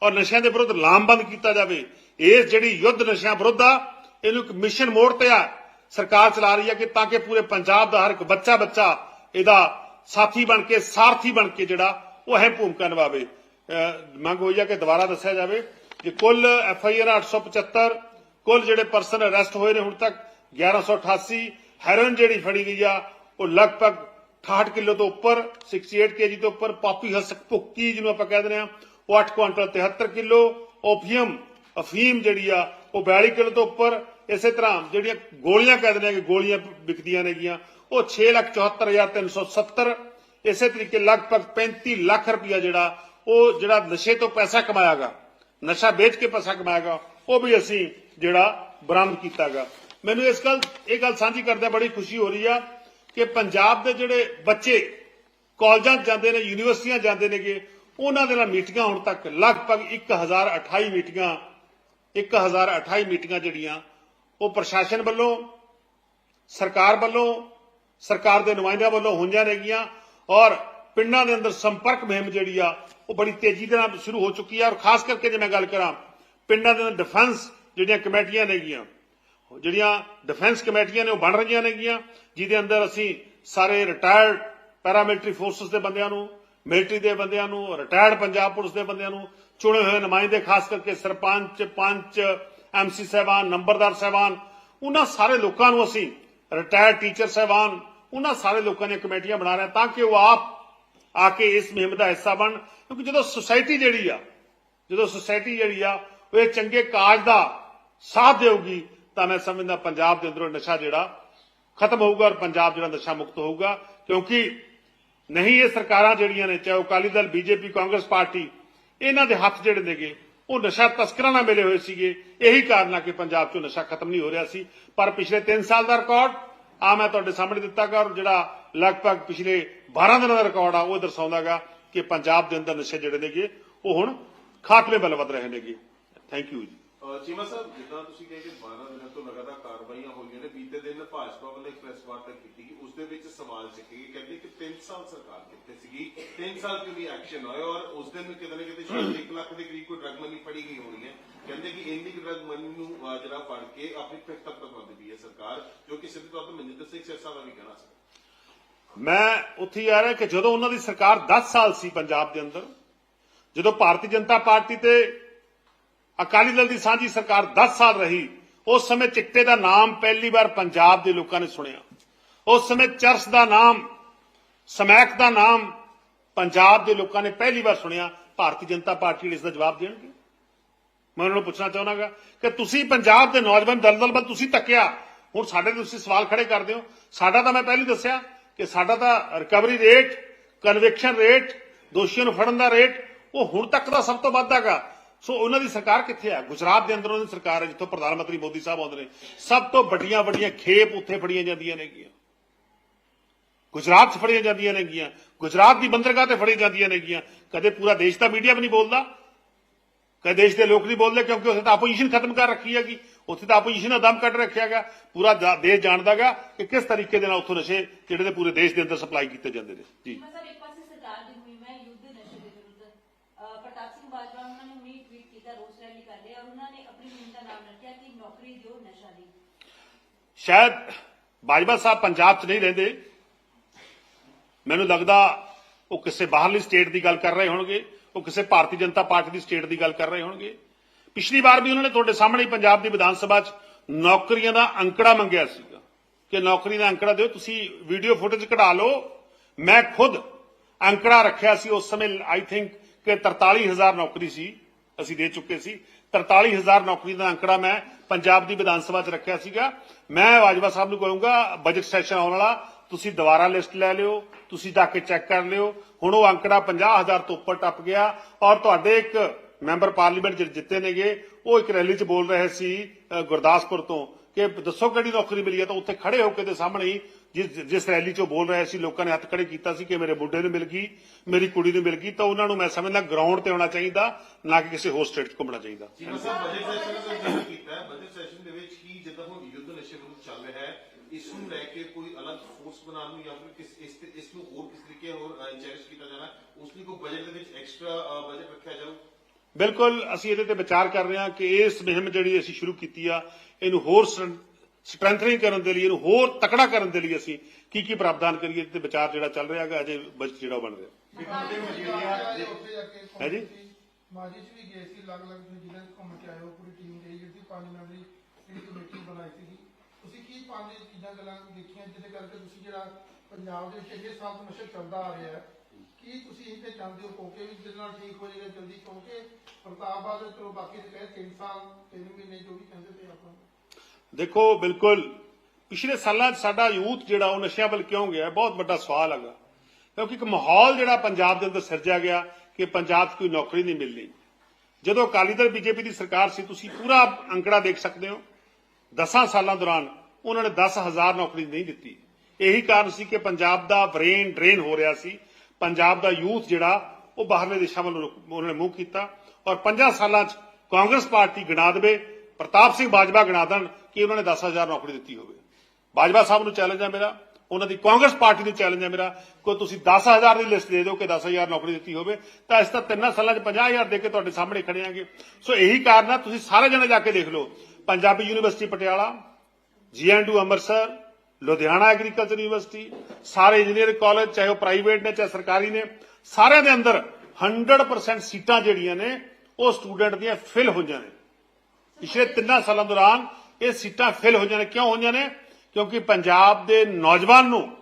ਔਰ ਨਸ਼ਿਆਂ ਦੇ ਵਿਰੁੱਧ ਲਾਮਬੰਦ ਕੀਤਾ ਜਾਵੇ ਇਸ ਜਿਹੜੀ ਯੁੱਧ ਨਸ਼ਿਆਂ ਵਿਰੁੱਧ ਆ, ਇਹਨੂੰ ਇੱਕ ਮਿਸ਼ਨ ਮੋੜ ਤੇ ਆ, ਸਰਕਾਰ ਚਲਾ ਰਹੀ ਹੈ ਕਿ ਤਾਂ ਕਿ ਪੂਰੇ ਪੰਜਾਬ ਦਾ ਹਰ ਇੱਕ ਬੱਚਾ ਬੱਚਾ ਇਹਦਾ ਸਾਥੀ ਬਣ ਕੇ, ਸਾਰਥੀ ਬਣ ਕੇ ਜਿਹੜਾ ਉਹ ਅਹਿਮ ਭੂਮਿਕਾ ਨਿਭਾਵੇ। ਮੰਗ ਹੋਈ ਆ ਕਿ ਦੁਬਾਰਾ ਦੱਸਿਆ ਜਾਵੇ ਕਿ ਕੁੱਲ ਐਫ ਆਈ ਆਰ 875 ਕੁੱਲ ਜਿਹੜੇ ਪਰਸਨ ਅਰੈਸਟ ਹੋਏ ਨੇ ਹੁਣ ਤੱਕ 1188 ਹੈਰੋਇਨ ਜਿਹੜੀ ਫੜੀ ਗਈ ਆ, ਉਹ ਲਗਭਗ 68 ਕਿਲੋ ਤੋਂ ਉੱਪਰ 68 ਕੇਜੀ ਤੋਂ ਉੱਪਰ, ਪਾਪੀ ਹਸਕ ਭੁੱਕੀ ਜਿਹਨੂੰ ਆਪਾਂ ਕਹਿ ਦਿੰਦੇ ਆ ਉਹ 8 ਕੁਆਂਟਲ 73 ਕਿਲੋ, ਓਪੀਅਮ, ਅਫੀਮ ਜਿਹੜੀ ਆ, ਉਹ 42 ਕਿਲੋ ਤੋਂ ਉੱਪਰ। ਇਸੇ ਤਰ੍ਹਾਂ ਜਿਹੜੀਆਂ ਗੋਲੀਆਂ ਕਹਿ ਦਿੰਦੇ ਆ ਕਿ ਗੋਲੀਆਂ ਵਿਕਦੀਆਂ ਨੇਗੀਆਂ, ਉਹ 674370 ਇਸੇ ਤਰੀਕੇ ਲਗਭਗ 35 ਲੱਖ ਰੁਪਇਆ ਜਿਹੜਾ, ਉਹ ਜਿਹੜਾ ਨਸ਼ੇ ਤੋਂ ਪੈਸਾ ਕਮਾਇਆਗਾ, ਨਸ਼ਾ ਵੇਚ ਕੇ ਪੈਸਾ ਕਮਾਇਆਗਾ, ਉਹ ਵੀ ਅਸੀਂ ਜਿਹੜਾ ਬਰਾਮਦ ਕੀਤਾਗਾ ਮੈਨੂੰ ਇਸ ਗੱਲ, ਇਹ ਗੱਲ ਸਾਂਝੀ ਕਰਦਿਆਂ ਬੜੀ ਖੁਸ਼ੀ ਹੋ ਰਹੀ ਆ ਕਿ ਪੰਜਾਬ ਦੇ ਜਿਹੜੇ ਬੱਚੇ ਕਾਲਜਾਂ ਜਾਂਦੇ ਨੇ, ਯੂਨੀਵਰਸਿਟੀਆਂ ਜਾਂਦੇ ਨੇਗੇ, ਉਹਨਾਂ ਦੇ ਨਾਲ ਮੀਟਿੰਗਾਂ ਹੁਣ ਤੱਕ ਲਗਭਗ 1028 ਮੀਟਿੰਗਾਂ 1028 ਮੀਟਿੰਗਾਂ ਜਿਹੜੀਆਂ, ਉਹ ਪ੍ਰਸ਼ਾਸਨ ਵੱਲੋਂ, ਸਰਕਾਰ ਵੱਲੋਂ, ਸਰਕਾਰ ਦੇ ਨੁਮਾਇੰਦਿਆਂ ਵੱਲੋਂ ਹੋਈਆਂ ਨੇਗੀਆਂ ਔਰ ਪਿੰਡਾਂ ਦੇ ਅੰਦਰ ਸੰਪਰਕ ਮੁਹਿੰਮ ਜਿਹੜੀ ਆ, ਉਹ ਬੜੀ ਤੇਜ਼ੀ ਦੇ ਨਾਲ ਸ਼ੁਰੂ ਹੋ ਚੁੱਕੀ ਆ ਔਰ ਖਾਸ ਕਰਕੇ ਜੇ ਮੈਂ ਗੱਲ ਕਰਾਂ, ਪਿੰਡਾਂ ਦੇ ਅੰਦਰ ਡਿਫੈਂਸ ਜਿਹੜੀਆਂ ਕਮੇਟੀਆਂ ਨੇਗੀਆਂ, ਜਿਹੜੀਆਂ ਡਿਫੈਂਸ ਕਮੇਟੀਆਂ ਨੇ ਉਹ ਬਣ ਰਹੀਆਂ ਨੇਗੀਆਂ, ਜਿਹਦੇ ਅੰਦਰ ਅਸੀਂ ਸਾਰੇ ਰਿਟਾਇਰਡ ਪੈਰਾਮਿਲਟਰੀ ਫੋਰਸਸ ਦੇ ਬੰਦਿਆਂ ਨੂੰ ਮਿਲਟਰੀ ਦੇ ਬੰਦਿਆਂ ਨੂੰ ਰਿਟਾਇਰਡ ਪੰਜਾਬ ਪੁਲਿਸ ਦੇ ਬੰਦਿਆਂ ਨੂੰ ਚੁਣੇ ਹੋਏ ਨੁਮਾਇੰਦੇ ਖਾਸ ਕਰਕੇ ਸਰਪੰਚ, ਪੰਚ ਐਮਸੀ ਸਾਹਿਬਾਨ, ਨੰਬਰਦਾਰ ਸਾਹਿਬਾਨ, ਉਹਨਾਂ ਸਾਰੇ ਲੋਕਾਂ ਨੂੰ ਅਸੀਂ ਰਿਟਾਇਰਡ ਟੀਚਰ ਸਾਹਿਬਾਨ, ਉਹਨਾਂ ਸਾਰੇ ਲੋਕਾਂ ਦੀਆਂ ਕਮੇਟੀਆਂ ਬਣਾ ਰਹੇ ਤਾਂ ਕਿ ਉਹ ਆਪ ਆ ਕੇ ਇਸ ਮੁਹਿੰਮ ਦਾ ਹਿੱਸਾ ਬਣ, ਕਿਉਂਕਿ ਜਦੋਂ ਸੁਸਾਇਟੀ ਜਿਹੜੀ ਆ, ਜਦੋਂ ਸੁਸਾਇਟੀ ਜਿਹੜੀ ਆ, ਉਹ ਇਹ ਚੰਗੇ ਕਾਜ ਦਾ ਸਾਥ ਦੇਊਗੀ, ਤਾਂ ਮੈਂ ਸਮਝਦਾ ਪੰਜਾਬ ਦੇ ਅੰਦਰੋਂ ਨਸ਼ਾ ਜਿਹੜਾ ਖਤਮ ਹੋਊਗਾ ਔਰ ਪੰਜਾਬ ਜਿਹੜਾ ਨਸ਼ਾ ਮੁਕਤ ਹੋਊਗਾ, ਕਿਉਂਕਿ ਨਹੀਂ ਇਹ ਸਰਕਾਰਾਂ ਜਿਹੜੀਆਂ ਨੇ, ਚਾਹੇ ਉਹ ਅਕਾਲੀ ਦਲ, ਬੀਜੇਪੀ, ਕਾਂਗਰਸ ਪਾਰਟੀ, ਇਹਨਾਂ ਦੇ ਹੱਥ ਜਿਹੜੇ ਨੇਗੇ, ਉਹ ਨਸ਼ਾ ਤਸਕਰਾਂ ਨਾਲ ਮਿਲੇ ਹੋਏ ਸੀਗੇ। ਇਹੀ ਕਾਰਨ ਆ ਕਿ ਪੰਜਾਬ 'ਚੋਂ ਨਸ਼ਾ ਖਤਮ ਨਹੀਂ ਹੋ ਰਿਹਾ ਸੀ। ਪਰ ਪਿਛਲੇ 3 ਸਾਲ ਦਾ ਰਿਕਾਰਡ ਆ ਮੈਂ ਤੁਹਾਡੇ ਸਾਹਮਣੇ ਦਿੱਤਾਗਾ, ਔਰ ਜਿਹੜਾ ਲਗਭਗ ਪਿਛਲੇ 12 ਦਿਨਾਂ ਦਾ ਰਿਕਾਰਡ ਆ, ਉਹ ਦਰਸਾਉਂਦਾਗਾ ਕਿ ਪੰਜਾਬ ਦੇ ਅੰਦਰ ਨਸ਼ੇ ਜਿਹੜੇ ਨੇਗੇ, ਉਹ ਹੁਣ ਖਾਤਮੇ ਵੱਲ ਵਧ ਰਹੇ ਨੇਗੇ। ਥੈਂਕ ਯੂ ਜੀ।
ਚੀਮਾ ਸਾਹਿਬ, ਜਿੱਦਾਂ ਤੁਸੀਂ ਕਹੇ ਕਿ 12 ਦਿਨਾਂ ਤੋਂ ਲਗਾਤਾਰ ਕਾਰਵਾਈਆਂ ਹੋਈਆਂ ਨੇ, ਬੀਤੇ ਦਿਨ ਭਾਜਪਾ ਵੱਲੋਂ ਇੱਕ ਪ੍ਰੈਸ ਵਾਰਤਾ ਕੀਤੀ ਗਈ, ਉਸ ਦੇ ਵਿੱਚ ਸਵਾਲ ਚੱਕੇ ਗਏ ਕਹਿੰਦੇ ਕਿ 3 ਸਾਲ ਸਰਕਾਰ ਕਿੱਥੇ ਸੀਗੀ 3 ਸਾਲ ਕਿਉਂ ਨਹੀਂ ਐਕਸ਼ਨ ਹੋਇਆ ਔਰ ਉਸ ਦਿਨ ਕਿਤੇ ਨਾ ਕਿਤੇ ਸ਼ਾਇਦ 1 ਲੱਖ ਦੇ ਕਰੀਬ ਕੋਈ ਡਰਗ ਮਨੀ ਫੜੀ ਗਈ ਹੋਣੀ ਹੈ। ਕਹਿੰਦੇ ਕਿ ਇੰਨੀ ਡਰਗ ਮਨੀ ਨੂੰ ਜਿਹੜਾ ਫੜ ਕੇ ਆਪਣੀ ਪਿੱਠ ਤੱਕ ਤੱਕ ਪਈ ਹੈ ਸਰਕਾਰ, ਜੋ ਕਿ ਸਿੱਧੇ ਤੌਰ ਤੇ ਮਨਜਿੰਦਰ ਸਿੰਘ ਸਿਰਸਾ ਦਾ ਵੀ ਕਹਿਣਾ ਸੀ।
ਮੈਂ ਉੱਥੇ ਹੀ ਆ ਰਿਹਾ ਕਿ ਜਦੋਂ ਉਹਨਾਂ ਦੀ ਸਰਕਾਰ 10 ਸਾਲ ਸੀ ਪੰਜਾਬ ਦੇ ਅੰਦਰ, ਜਦੋਂ ਭਾਰਤੀ ਜਨਤਾ ਪਾਰਟੀ ਤੇ ਅਕਾਲੀ ਦਲ ਦੀ ਸਾਂਝੀ ਸਰਕਾਰ 10 ਸਾਲ ਰਹੀ, ਉਸ ਸਮੇਂ ਚਿੱਟੇ ਦਾ ਨਾਮ ਪਹਿਲੀ ਵਾਰ ਪੰਜਾਬ ਦੇ ਲੋਕਾਂ ਨੇ ਸੁਣਿਆ। ਉਸ ਸਮੇਂ ਚਰਸ ਦਾ ਨਾਮ, ਸਮੈਕ ਦਾ ਨਾਮ ਪੰਜਾਬ ਦੇ ਲੋਕਾਂ ਨੇ ਪਹਿਲੀ ਵਾਰ ਸੁਣਿਆ। ਭਾਰਤੀ ਜਨਤਾ ਪਾਰਟੀ ਇਸ ਦਾ ਜਵਾਬ ਦੇਣਗੇ। ਮੈਂ ਉਹਨਾਂ ਨੂੰ ਪੁੱਛਣਾ ਚਾਹੁੰਦਾਗਾ ਕਿ ਤੁਸੀਂ ਪੰਜਾਬ ਦੇ ਨੌਜਵਾਨ ਦਲਦਲ ਵੱਲ ਤੁਸੀਂ ਤੱਕਿਆ ਹੁਣ ਸਾਡੇ ਤੇ ਤੁਸੀਂ ਸਵਾਲ ਖੜੇ ਕਰਦੇ ਹੋ। ਸਾਡਾ ਤਾਂ ਮੈਂ ਪਹਿਲਾਂ ਹੀ ਦੱਸਿਆ ਕਿ ਸਾਡਾ ਤਾਂ ਰਿਕਵਰੀ ਰੇਟ ਕਨਵਿਕਸ਼ਨ ਰੇਟ ਦੋਸ਼ੀਆਂ ਨੂੰ ਫੜਨ ਦਾ ਰੇਟ ਉਹ ਹੁਣ ਤੱਕ ਦਾ ਸਭ ਤੋਂ ਵੱਧ ਹੈਗਾ। ਸੋ ਉਹਨਾਂ ਦੀ ਸਰਕਾਰ ਕਿੱਥੇ ਆ? ਗੁਜਰਾਤ ਦੇ ਅੰਦਰ ਉਹਨਾਂ ਦੀ ਸਰਕਾਰ ਹੈ ਜਿੱਥੋਂ ਪ੍ਰਧਾਨ ਮੰਤਰੀ ਮੋਦੀ ਸਾਹਿਬ ਆਉਂਦੇ ਨੇ। ਸਭ ਤੋਂ ਵੱਡੀਆਂ ਵੱਡੀਆਂ ਖੇਪ ਉੱਥੇ ਫੜੀਆਂ ਜਾਂਦੀਆਂ ਨੇਗੀਆਂ ਗੁਜਰਾਤ 'ਚ ਫੜੀਆਂ ਜਾਂਦੀਆਂ ਨੇਗੀਆਂ ਗੁਜਰਾਤ ਦੀ ਬੰਦਰਗਾਹ ਤੇ ਫੜੀਆਂ ਜਾਂਦੀਆਂ ਨੇਗੀਆਂ ਕਦੇ ਪੂਰਾ ਦੇਸ਼ ਦਾ ਮੀਡੀਆ ਵੀ ਨਹੀਂ ਬੋਲਦਾ। ਕਦੇ ਦੇਸ਼ ਦੇ ਲੋਕ ਨਹੀਂ ਬੋਲਦੇ ਕਿਉਂਕਿ ਉੱਥੇ ਤਾਂ ਆਪੋਜੀਸ਼ਨ ਖਤਮ ਕਰ ਰੱਖੀ ਹੈਗੀ। ਉੱਥੇ ਤਾਂ ਆਪੋਜੀਸ਼ਨ ਦਾ ਦਮ ਕੱਢ ਰੱਖਿਆ ਗਿਆ। ਪੂਰਾ ਦੇਸ਼ ਜਾਣਦਾ ਗਿਆ ਕਿ ਕਿਸ ਤਰੀਕੇ ਦੇ ਨਾਲ ਉੱਥੋਂ ਨਸ਼ੇ ਜਿਹੜੇ ਨੇ ਪੂਰੇ ਦੇਸ਼ ਦੇ ਅੰਦਰ ਸਪਲਾਈ ਕੀਤੇ ਜਾਂਦੇ ਨੇ। ਜੀ।
ਮਤਲਬ ਇੱਕ ਪਾਸੇ ਸਰਕਾਰ ਦੀ ਮੁਹਿੰਮ ਹੈ ਯੁੱਧ ਨਸ਼ੇ ਦੇ ਵਿਰੁੱਧ ਪ੍ਰਤਾਪ ਸਿੰਘ ਬਾਜਵਾ ਉਹਨਾਂ ਨੇ ਹੁਣੀ ਟਵੀਟ ਕੀਤਾ ਰੋਸ ਰੈਲੀ ਕਰ ਲਿਆ ਔਰ ਉਹਨਾਂ ਨੇ ਆਪਣੀ ਮੁਹਿੰਮ ਦਾ ਨਾਮ ਰੱਖਿਆ ਕਿ ਨੌਕਰੀ ਦਿਓ ਨਸ਼ਾ ਨਹੀਂ
ਸ਼ਾਇਦ ਬਾਜਵਾ ਸਾਹਿਬ ਪੰਜਾਬ 'ਚ ਨਹੀਂ ਰਹਿੰਦੇ। ਮੈਨੂੰ ਲੱਗਦਾ ਉਹ ਕਿਸੇ ਬਾਹਰਲੀ ਸਟੇਟ ਦੀ ਗੱਲ ਕਰ ਰਹੇ ਹੋਣਗੇ, ਉਹ ਕਿਸੇ ਭਾਰਤੀ ਜਨਤਾ ਪਾਰਟੀ ਦੀ ਸਟੇਟ ਦੀ ਗੱਲ ਕਰ ਰਹੇ ਹੋਣਗੇ। ਪਿਛਲੀ ਵਾਰ ਵੀ ਉਹਨਾਂ ਨੇ ਤੁਹਾਡੇ ਸਾਹਮਣੇ ਪੰਜਾਬ ਦੀ ਵਿਧਾਨ ਸਭਾ 'ਚ ਨੌਕਰੀਆਂ ਦਾ ਅੰਕੜਾ ਮੰਗਿਆ ਸੀਗਾ। ਕਿ ਨੌਕਰੀ ਦਾ ਅੰਕੜਾ ਦਿਓ, ਤੁਸੀਂ ਵੀਡੀਓ ਫੁਟੇਜ ਕਢਾ ਲਓ। ਮੈਂ ਖੁਦ ਅੰਕੜਾ ਰੱਖਿਆ ਸੀ, ਉਸ ਸਮੇਂ ਆਈ ਥਿੰਕ ਕਿ 43000 ਨੌਕਰੀ ਸੀ, ਅਸੀਂ ਦੇ ਚੁੱਕੇ ਸੀ। 43000 ਨੌਕਰੀ ਦਾ ਅੰਕੜਾ ਮੈਂ ਪੰਜਾਬ ਦੀ ਵਿਧਾਨ ਸਭਾ 'ਚ ਰੱਖਿਆ ਸੀਗਾ। ਮੈਂ ਬਾਜਵਾ ਸਾਹਿਬ ਨੂੰ ਕਹੂੰਗਾ ਬਜਟ ਸੈਸ਼ਨ ਆਉਣ ਵਾਲਾ, ਤੁਸੀਂ ਦੁਬਾਰਾ ਲਿਸਟ ਲੈ ਲਿਓ, ਤੁਸੀਂ ਜਾ ਕੇ ਚੈੱਕ ਕਰ ਲਿਓ। ਹੁਣ ਉਹ ਅੰਕੜਾ 50000 ਤੋਂ ਉੱਪਰ ਟੱਪ ਗਿਆ ਔਰ ਤੁਹਾਡੇ ਇੱਕ ਮੈਂਬਰ ਪਾਰਲੀਮੈਂਟ ਜਿਹੜੇ ਜਿੱਤੇ ਨੇਗੇ, ਉਹ ਇੱਕ ਰੈਲੀ 'ਚ ਬੋਲ ਰਹੇ ਸੀ ਗੁਰਦਾਸਪੁਰ ਤੋਂ ਕਿ ਦੱਸੋ ਕਿਹੜੀ ਨੌਕਰੀ ਮਿਲੀ ਹੈ, ਤਾਂ ਉੱਥੇ ਖੜੇ ਹੋ ਕੇ ਦੇ ਸਾਹਮਣੇ ਹੀ ਜਿਸ ਜਿਸ ਰੈਲੀ 'ਚੋਂ ਬੋਲ ਰਹੇ ਸੀ ਲੋਕਾਂ ਨੇ ਹੱਥ ਖੜੇ ਕੀਤਾ ਸੀ ਕਿ ਮੇਰੇ ਬੁੱਢੇ ਨੂੰ ਮਿਲ ਗਈ ਮੇਰੀ ਕੁੜੀ ਨੂੰ ਮਿਲ ਗਈ ਤਾਂ ਉਹਨਾਂ ਨੂੰ ਮੈਂ ਸਮਝਦਾ ਗਰਾਊਂਡ ਤੇ ਆਉਣਾ ਚਾਹੀਦਾ ਨਾ ਕਿ ਕਿਸੇ ਹੋਰ ਸਟੇਟ 'ਚ ਘੁੰਮਣਾ ਚਾਹੀਦਾ।
ਚੀਮਾ ਸਾਹਿਬ ਬਜਟ ਸੈਸ਼ਨ ਦਾ ਜ਼ਿਕਰ ਕੀਤਾ ਹੈ। ਬਜਟ ਸੈਸ਼ਨ ਦੇ ਵਿੱਚ ਹੀ ਜਦੋਂ ਹੁਣ ਯੁੱਧ ਨਸ਼ੇ ਵਿਰੁੱਧ ਚੱਲ ਰਿਹਾ ਹੈ ਇਸ ਨੂੰ ਲੈ ਕੇ ਕੋਈ ਅਲੱਗ ਫੋਰਸ ਬਣਾਉਣ ਨੂੰ ਜਾਂ ਫਿਰ ਕਿਸ ਇਸ ਤੇ ਇਸ ਨੂੰ ਹੋਰ ਕਿਸ ਤਰੀਕੇ ਹੋਰ ਚੈਰਿਸ਼ ਕੀਤਾ ਜਾਣਾ ਉਸ ਲਈ ਕੋਈ ਬਜਟ ਦੇ ਵਿੱਚ ਐਕਸਟਰਾ ਬਜਟ ਰੱਖਿਆ ਜਾਊ?
ਬਿਲਕੁਲ ਅਸੀਂ ਇਹਦੇ ਤੇ ਵਿਚਾਰ ਕਰ ਰਹੇ ਹਾਂ ਕਿ ਇਸ ਮੁਹਿੰਮ ਜਿਹੜੀ ਅਸੀਂ ਸ਼ੁਰੂ ਕੀਤੀ ਆ ਇਹਨੂੰ ਹੋਰ ਸਟਰੈਂਥਨਿੰਗ ਕਰਨ ਦੇ ਲਈ ਇਹਨੂੰ ਹੋਰ ਤਕੜਾ ਕਰਨ ਦੇ ਲਈ ਅਸੀਂ ਕੀ ਕੀ ਪ੍ਰਾਵਧਾਨ ਕਰੀਏ ਤੇ ਵਿਚਾਰ ਜਿਹੜਾ ਚੱਲ ਰਿਹਾ ਹੈਗਾ ਅਜੇ ਬਜਟ ਜਿਹੜਾ ਬਣ ਰਿਹਾ। ਹੈ ਜੀ?
ਮਾਜੀ ਚ ਵੀ ਗਏ ਸੀ ਅਲੱਗ ਅਲੱਗ ਜ਼ਿਲ੍ਹਿਆਂ ਚ ਘੁੰਮ ਕੇ ਆਏ ਹੋ ਪੂਰੀ ਟੀਮ ਗਈ ਜਿਹੜੀ ਪੰਜ ਮੈਂਬਰੀ ਜਿਹੜੀ ਕਮੇਟੀ ਬਣਾਈ ਸੀਗੀ। ਤੁਸੀਂ ਕੀ ਪੰਜ ਚੀਜ਼ਾਂ ਗੱਲਾਂ ਦੇਖੀਆਂ ਜਿਹਦੇ ਕਰਕੇ ਤੁਸੀਂ ਜਿਹੜਾ ਪੰਜਾਬ ਦੇ ਵਿੱਚ ਸਾਲ ਤੋਂ ਨਸ਼ਾ ਚੱਲਦਾ ਆ ਰਿਹਾ ਹੈ? ਕੀ ਤੁਸੀਂ ਇਹ ਤੇ ਚਾਹੁੰਦੇ ਹੋ ਕੋਕੇ ਵੀ ਜਿਹਦੇ ਨਾਲ ਠੀਕ ਹੋ ਜਾਏਗਾ ਜਲਦੀ ਕਿਉਂਕਿ ਪ੍ਰਤਾਪ ਬਾਦ ਚਲੋ ਬਾਕੀ ਦੇ ਕਹੇ 3 ਸਾਲ 3 ਮਹੀਨੇ ਜੋ ਵੀ ਕਹਿੰਦੇ ਤੇ ਆਪਾਂ।
ਦੇਖੋ, ਬਿਲਕੁਲ। ਪਿਛਲੇ ਸਾਲਾਂ 'ਚ ਸਾਡਾ ਯੂਥ ਜਿਹੜਾ, ਉਹ ਨਸ਼ਿਆਂ ਵੱਲ ਕਿਉਂ ਗਿਆ? ਬਹੁਤ ਵੱਡਾ ਸਵਾਲ ਹੈਗਾ। ਕਿਉਂਕਿ ਇੱਕ ਮਾਹੌਲ ਜਿਹੜਾ ਪੰਜਾਬ ਦੇ ਅੰਦਰ ਸਿਰਜਿਆ ਗਿਆ ਕਿ ਪੰਜਾਬ 'ਚ ਕੋਈ ਨੌਕਰੀ ਨਹੀਂ ਮਿਲਣੀ। ਜਦੋਂ ਅਕਾਲੀ ਦਲ, ਬੀਜੇਪੀ ਦੀ ਸਰਕਾਰ ਸੀ, ਤੁਸੀਂ ਪੂਰਾ ਅੰਕੜਾ ਦੇਖ ਸਕਦੇ ਹੋ। 10 ਸਾਲਾਂ ਦੌਰਾਨ ਉਹਨਾਂ ਨੇ 10000 ਨੌਕਰੀ ਨਹੀਂ ਦਿੱਤੀ। ਇਹੀ ਕਾਰਨ ਸੀ ਕਿ ਪੰਜਾਬ ਦਾ ਬ੍ਰੇਨ ਡਰੇਨ ਹੋ ਰਿਹਾ ਸੀ। ਪੰਜਾਬ ਦਾ ਯੂਥ ਜਿਹੜਾ, ਉਹ ਬਾਹਰਲੇ ਦੇਸ਼ਾਂ ਵੱਲ ਰੁਕ- ਉਹਨਾਂ ਨੇ ਮੂੰਹ ਕੀਤਾ। ਔਰ 5 ਸਾਲਾਂ 'ਚ ਕਾਂਗਰਸ ਪਾਰਟੀ ਗਣਾ ਦੇਵੇ, ਪ੍ਰਤਾਪ ਸਿੰਘ ਬਾਜਵਾ ਗਣਾ ਦੇਣ ਕਿ ਉਹਨਾਂ ਨੇ 10000 ਨੌਕਰੀ ਦਿੱਤੀ ਹੋਵੇ। ਬਾਜਵਾ ਸਾਹਿਬ ਨੂੰ ਚੈਲੰਜ ਹੈ ਮੇਰਾ, ਉਹਨਾਂ ਦੀ ਕਾਂਗਰਸ ਪਾਰਟੀ ਨੂੰ ਚੈਲੰਜ ਹੈ ਮੇਰਾ। ਕੋਈ ਤੁਸੀਂ 10000 ਦੀ ਲਿਸਟ ਦੇ ਦਿਓ ਕਿ 10000 ਨੌਕਰੀ ਦਿੱਤੀ ਹੋਵੇ, ਤਾਂ ਇਸ ਤਾਂ ਤਿੰਨਾਂ ਸਾਲਾਂ 'ਚ 50000 ਦੇ ਕੇ ਤੁਹਾਡੇ ਸਾਹਮਣੇ ਖੜੇ ਆਂਗੇ। ਸੋ ਇਹੀ ਕਾਰਨ ਆ, ਤੁਸੀਂ ਸਾਰੇ ਜਣੇ ਜਾ ਕੇ ਦੇਖ ਲਓ। Punjabi university Patiala, GNDU Amritsar, Ludhiana agriculture university ਸਾਰੇ ਇੰਜੀਨੀਅਰਿੰਗ ਕਾਲਜ ਚਾਹੇ ਉਹ ਪ੍ਰਾਈਵੇਟ ਨੇ, ਚਾਹੇ ਸਰਕਾਰੀ ਨੇ, ਸਾਰਿਆਂ ਦੇ ਅੰਦਰ 100% ਸੀਟਾਂ ਜਿਹੜੀਆਂ ਨੇ, ਉਹ ਸਟੂਡੈਂਟ ਦੀਆਂ ਫਿਲ ਹੋਈਆਂ ਨੇ। ਪਿਛਲੇ ਤਿੰਨਾਂ ਸਾਲਾਂ ਦੌਰਾਨ ਇਹ ਸੀਟਾਂ ਫਿਲ ਹੋਈਆਂ ਨੇ ਕਿਉਂ ਹੋਈਆਂ ਨੇ ਕਿਉਂਕਿ ਪੰਜਾਬ ਦੇ ਨੌਜਵਾਨ ਨੂੰ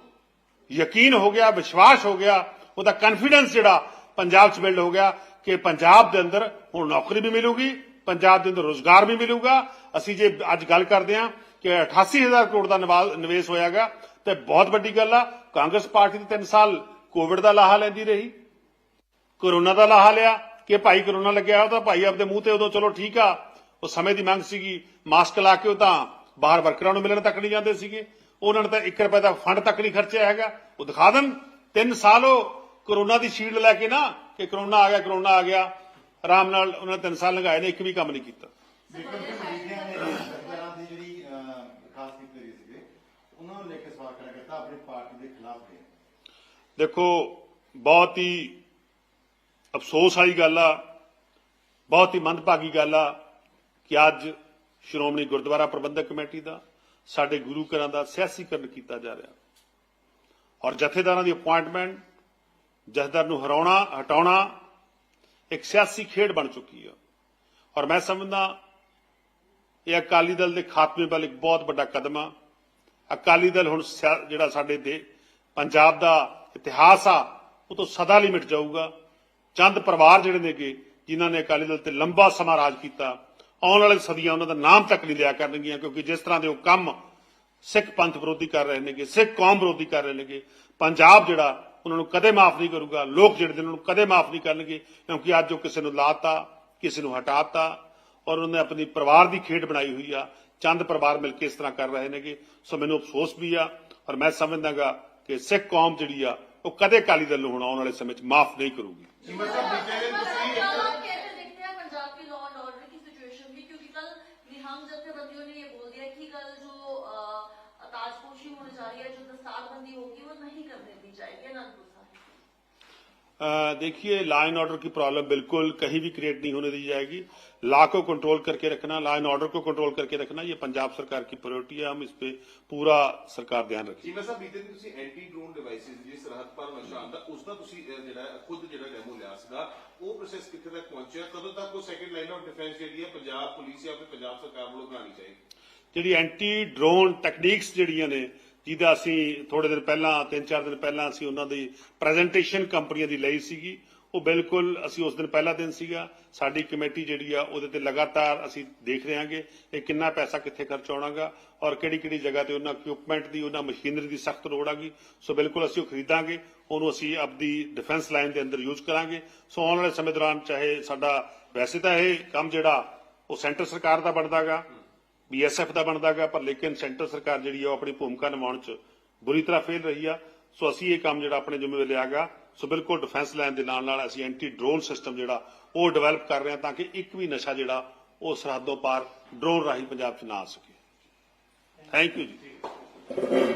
ਯਕੀਨ ਹੋ ਗਿਆ, ਵਿਸ਼ਵਾਸ ਹੋ ਗਿਆ, ਉਹਦਾ ਕੌਨਫੀਡੈਂਸ ਜਿਹੜਾ ਪੰਜਾਬ 'ਚ ਬਿਲਡ ਹੋ ਗਿਆ ਕਿ ਪੰਜਾਬ ਦੇ ਅੰਦਰ ਹੁਣ ਨੌਕਰੀ ਵੀ ਮਿਲੂਗੀ, ਪੰਜਾਬ ਦੇ ਅੰਦਰ ਰੋਜ਼ਗਾਰ ਵੀ ਮਿਲੂਗਾ। ਅਸੀਂ ਜੇ ਅੱਜ ਗੱਲ ਕਰਦੇ ਹਾਂ ਕਿ 88000 ਕਰੋੜ ਦਾ ਨਿਵਾ- ਨਿਵੇਸ਼ ਹੋਇਆਗਾ ਤੇ ਬਹੁਤ ਵੱਡੀ ਗੱਲ ਆ, ਕਾਂਗਰਸ ਪਾਰਟੀ ਦੇ 3 ਸਾਲ ਕੋਵਿਡ ਦਾ ਲਾਹਾ ਲੈਂਦੀ ਰਹੀ। ਕਰੋਨਾ ਦਾ ਲਾਹਾ ਲਿਆ, ਕਿ ਭਾਈ ਕਰੋਨਾ ਲੱਗਿਆ ਉਹ ਤਾਂ ਭਾਈ ਆਪਦੇ ਮੂੰਹ ਤੇ ਉਦੋਂ ਚਲੋ ਠੀਕ ਆ ਉਹ ਸਮੇਂ ਦੀ ਮੰਗ ਸੀਗੀ ਮਾਸਕ ਲਾ ਕੇ ਉਹ ਤਾਂ ਬਾਹਰ ਵਰਕਰਾਂ ਨੂੰ ਮਿਲਣ ਤੱਕ ਨਹੀਂ ਜਾਂਦੇ ਸੀਗੇ। ਉਹਨਾਂ ਨੇ ਤਾਂ 1 ਰੁਪਏ ਦਾ ਫੰਡ ਤੱਕ ਨਹੀਂ ਖਰਚਿਆ ਹੈਗਾ। ਉਹ ਦਿਖਾ ਦੇਣ 3 ਸਾਲ ਉਹ ਕਰੋਨਾ ਦੀ ਸ਼ੀਲਡ ਲੈ ਕੇ ਨਾ ਕਿ ਕਰੋਨਾ ਆ ਗਿਆ ਕਰੋਨਾ ਆ ਗਿਆ। ਆਰਾਮ ਨਾਲ ਉਹਨਾਂ ਨੇ 3 ਸਾਲ ਲਗਾਏ ਨੇ ਇੱਕ ਵੀ ਕੰਮ ਨਹੀਂ ਕੀਤਾ। ਦੇਖੋ ਬਹੁਤ ਹੀ ਅਫਸੋਸ ਵਾਲੀ ਗੱਲ ਆ ਬਹੁਤ ਹੀ ਮੰਦਭਾਗੀ ਗੱਲ ਆ। ਕਿ ਅੱਜ ਸ਼੍ਰੋਮਣੀ ਗੁਰਦੁਆਰਾ ਪ੍ਰਬੰਧਕ ਕਮੇਟੀ ਦਾ, ਸਾਡੇ ਗੁਰੂ ਘਰਾਂ ਦਾ ਸਿਆਸੀਕਰਨ ਕੀਤਾ ਜਾ ਰਿਹਾ। ਔਰ ਜਥੇਦਾਰਾਂ ਦੀ ਅਪਾਇੰਟਮੈਂਟ ਜਥੇਦਾਰ ਨੂੰ ਹਰਾਉਣਾ, ਹਟਾਉਣਾ ਇੱਕ ਸਿਆਸੀ ਖੇਡ ਬਣ ਚੁੱਕੀ ਆ। ਔਰ ਮੈਂ ਸਮਝਦਾ ਇਹ ਅਕਾਲੀ ਦਲ ਦੇ ਖਾਤਮੇ ਵੱਲ ਇੱਕ ਬਹੁਤ ਵੱਡਾ ਕਦਮ ਆ। ਅਕਾਲੀ ਦਲ ਹੁਣ ਸਿਆ- ਜਿਹੜਾ ਸਾਡੇ ਦੇ ਪੰਜਾਬ ਦਾ ਇਤਿਹਾਸ ਆ, ਉਹ ਤੋਂ ਸਦਾ ਲਈ ਮਿਟ ਜਾਊਗਾ। ਚੰਦ ਪਰਿਵਾਰ ਜਿਹੜੇ ਨੇਗੇ, ਜਿਨ੍ਹਾਂ ਨੇ ਅਕਾਲੀ ਦਲ ਤੇ ਲੰਬਾ ਸਮਾਂ ਰਾਜ ਕੀਤਾ ਆਉਣ ਵਾਲੇ ਸਦੀਆਂ ਉਹਨਾਂ ਦਾ ਨਾਮ ਤੱਕ ਨਹੀਂ ਲਿਆ ਕਰਨਗੀਆਂ, ਕਿਉਂਕਿ ਜਿਸ ਤਰ੍ਹਾਂ ਦੇ ਉਹ ਕੰਮ ਸਿੱਖ ਪੰਥ ਵਿਰੋਧੀ ਕਰ ਰਹੇ ਨੇਗੇ, ਸਿੱਖ ਕੌਮ ਵਿਰੋਧੀ ਕਰ ਰਹੇ ਨੇਗੇ, ਪੰਜਾਬ ਜਿਹੜਾ ਉਹਨਾਂ ਨੂੰ ਕਦੇ ਮਾਫ ਨਹੀਂ ਕਰੂਗਾ, ਲੋਕ ਜਿਹੜੇ ਨੇ ਉਹਨਾਂ ਨੂੰ ਕਦੇ ਮਾਫ ਨਹੀਂ ਕਰਨਗੇ, ਕਿਉਂਕਿ ਅੱਜ ਉਹ ਕਿਸੇ ਨੂੰ ਲਾਤਾ, ਕਿਸੇ ਨੂੰ ਹਟਾਤਾ, ਔਰ ਉਹਨੇ ਆਪਣੀ ਪਰਿਵਾਰ ਦੀ ਖੇਡ ਬਣਾਈ ਹੋਈ ਆ, ਚੰਦ ਪਰਿਵਾਰ ਮਿਲ ਕੇ ਇਸ ਤਰ੍ਹਾਂ ਕਰ ਰਹੇ ਨੇਗੇ, ਸੋ ਮੈਨੂੰ ਅਫਸੋਸ ਵੀ ਆ, ਔਰ ਮੈਂ ਸਮਝਦਾਗਾ ਕਿ ਸਿੱਖ ਕੌਮ ਜਿਹੜੀ ਆ, ਉਹ ਕਦੇ ਅਕਾਲੀ ਦਲ ਨੂੰ ਹੁਣ ਆਉਣ ਵਾਲੇ ਸਮੇਂ 'ਚ ਮਾਫ ਨਹੀਂ ਕਰੂਗੀ। देखिए लॉ एंड ऑर्डर की प्रॉब्लम बिल्कुल कहीं भी क्रिएट नहीं होने दी जाएगी लॉ को कंट्रोल करके रखना लॉ एंड ऑर्डर को कंट्रोल करके रखना ये पंजाब सरकार की प्रायोरिटी है हम इस पे पूरा सरकार ध्यान रखेगी
ਚੀਮਾ ਸਾਹਿਬ ਬੀਤੇ ਦਿਨ ਤੁਸੀਂ ਐਂਟੀ ਡਰੋਨ ਡਿਵਾਈਸਿਸ ਜਿਹੜੀ ਸਰਹੱਦ ਪਰ ਨਸ਼ਾ ਆਉਂਦਾ ਉਸ ਦਾ ਤੁਸੀਂ ਅਹ, ਜਿਹੜਾ ਹੈ, ਖੁਦ ਜਿਹੜਾ ਡੈਮੋ ਲਿਆ ਸੀਗਾ ਉਹ ਪ੍ਰੋਸੈਸ ਕਿੱਥੇ ਤੱਕ ਪਹੁੰਚਿਆ ਕਦੋਂ ਤੱਕ ਉਹ ਸੈਕੰਡ ਲਾਈਨ ਆਫ ਡਿਫੈਂਸ ਜਿਹੜੀ ਹੈ ਪੰਜਾਬ ਪੁਲਿਸ ਜਾਂ ਫਿਰ ਪੰਜਾਬ ਸਰਕਾਰ ਵੱਲੋਂ ਬਣਾਉਣੀ ਚਾਹੀਦੀ
ਜਿਹੜੀ ਐਂਟੀ ਡਰੋਨ ਟੈਕਨੀਕਸ ਜਿਹੜੀਆਂ ਨੇ ਜਿਹਦਾ ਅਸੀਂ ਥੋੜੇ ਦਿਨ ਪਹਿਲਾਂ, ਤਿੰਨ ਚਾਰ ਦਿਨ ਪਹਿਲਾਂ ਅਸੀਂ ਉਹਨਾਂ ਦੀ ਪ੍ਰੈਜੈਂਟੇਸ਼ਨ ਕੰਪਨੀਆਂ ਦੀ ਲਈ ਸੀਗੀ। ਉਹ ਬਿਲਕੁਲ ਅਸੀਂ ਉਸ ਦਿਨ ਪਹਿਲਾ ਦਿਨ ਸੀਗਾ। ਸਾਡੀ ਕਮੇਟੀ ਜਿਹੜੀ ਆ, ਉਹਦੇ ਤੇ ਲਗਾਤਾਰ ਅਸੀਂ ਦੇਖ ਰਹੇ ਹਾਂਗੇ ਇਹ ਕਿੰਨਾ ਪੈਸਾ ਕਿੱਥੇ ਖਰਚ ਆਉਣਾਗਾ ਔਰ ਕਿਹੜੀ ਕਿਹੜੀ ਜਗ੍ਹਾ ਤੇ ਉਹਨਾਂ ਇਕਵਿਪਮੈਂਟ ਦੀ, ਉਹਨਾਂ ਮਸ਼ੀਨਰੀ ਦੀ ਸਖਤ ਲੋੜ ਆਗੀ। ਸੋ ਬਿਲਕੁਲ ਅਸੀਂ ਉਹ ਖਰੀਦਾਂਗੇ, ਉਹਨੂੰ ਅਸੀਂ ਆਪਦੀ ਡਿਫੈਂਸ ਲਾਈਨ ਦੇ ਅੰਦਰ ਯੂਜ਼ ਕਰਾਂਗੇ। ਸੋ ਆਉਣ ਵਾਲੇ ਸਮੇਂ ਦੌਰਾਨ ਚਾਹੇ ਸਾਡਾ, ਵੈਸੇ ਤਾਂ ਇਹ ਕੰਮ ਜਿਹੜਾ ਉਹ ਸੈਂਟਰ ਸਰਕਾਰ ਦਾ ਬਣਦਾਗਾ ਬੀਐਸਐਫ ਦਾ ਬਣਦਾਗਾ ਪਰ ਲੇਕਿਨ ਸੈਂਟਰ ਸਰਕਾਰ ਜਿਹੜੀ ਆ ਉਹ ਆਪਣੀ ਭੂਮਿਕਾ ਨਿਭਾਉਣ 'ਚ ਬੁਰੀ ਤਰ੍ਹਾਂ ਫੇਲ ਰਹੀ ਆ। ਸੋ ਅਸੀਂ ਇਹ ਕੰਮ ਜਿਹੜਾ ਆਪਣੇ ਜ਼ਿੰਮੇਵਾਰੀ ਲਿਆਗਾ ਸੋ ਬਿਲਕੁਲ ਡਿਫੈਂਸ ਲਾਈਨ ਦੇ ਨਾਲ ਨਾਲ ਅਸੀਂ ਐਂਟੀ ਡਰੋਨ ਸਿਸਟਮ ਜਿਹੜਾ ਉਹ ਡਿਵੈਲਪ ਕਰ ਰਹੇ ਹਾਂ ਤਾਂ ਕਿ ਇੱਕ ਵੀ ਨਸ਼ਾ ਜਿਹੜਾ ਉਹ ਸਰਹੱਦੋਂ ਪਾਰ ਡਰੋਨ ਰਾਹੀਂ ਪੰਜਾਬ 'ਚ ਨਾ ਆ ਸਕੇ। ਥੈਂਕ ਯੂ ਜੀ।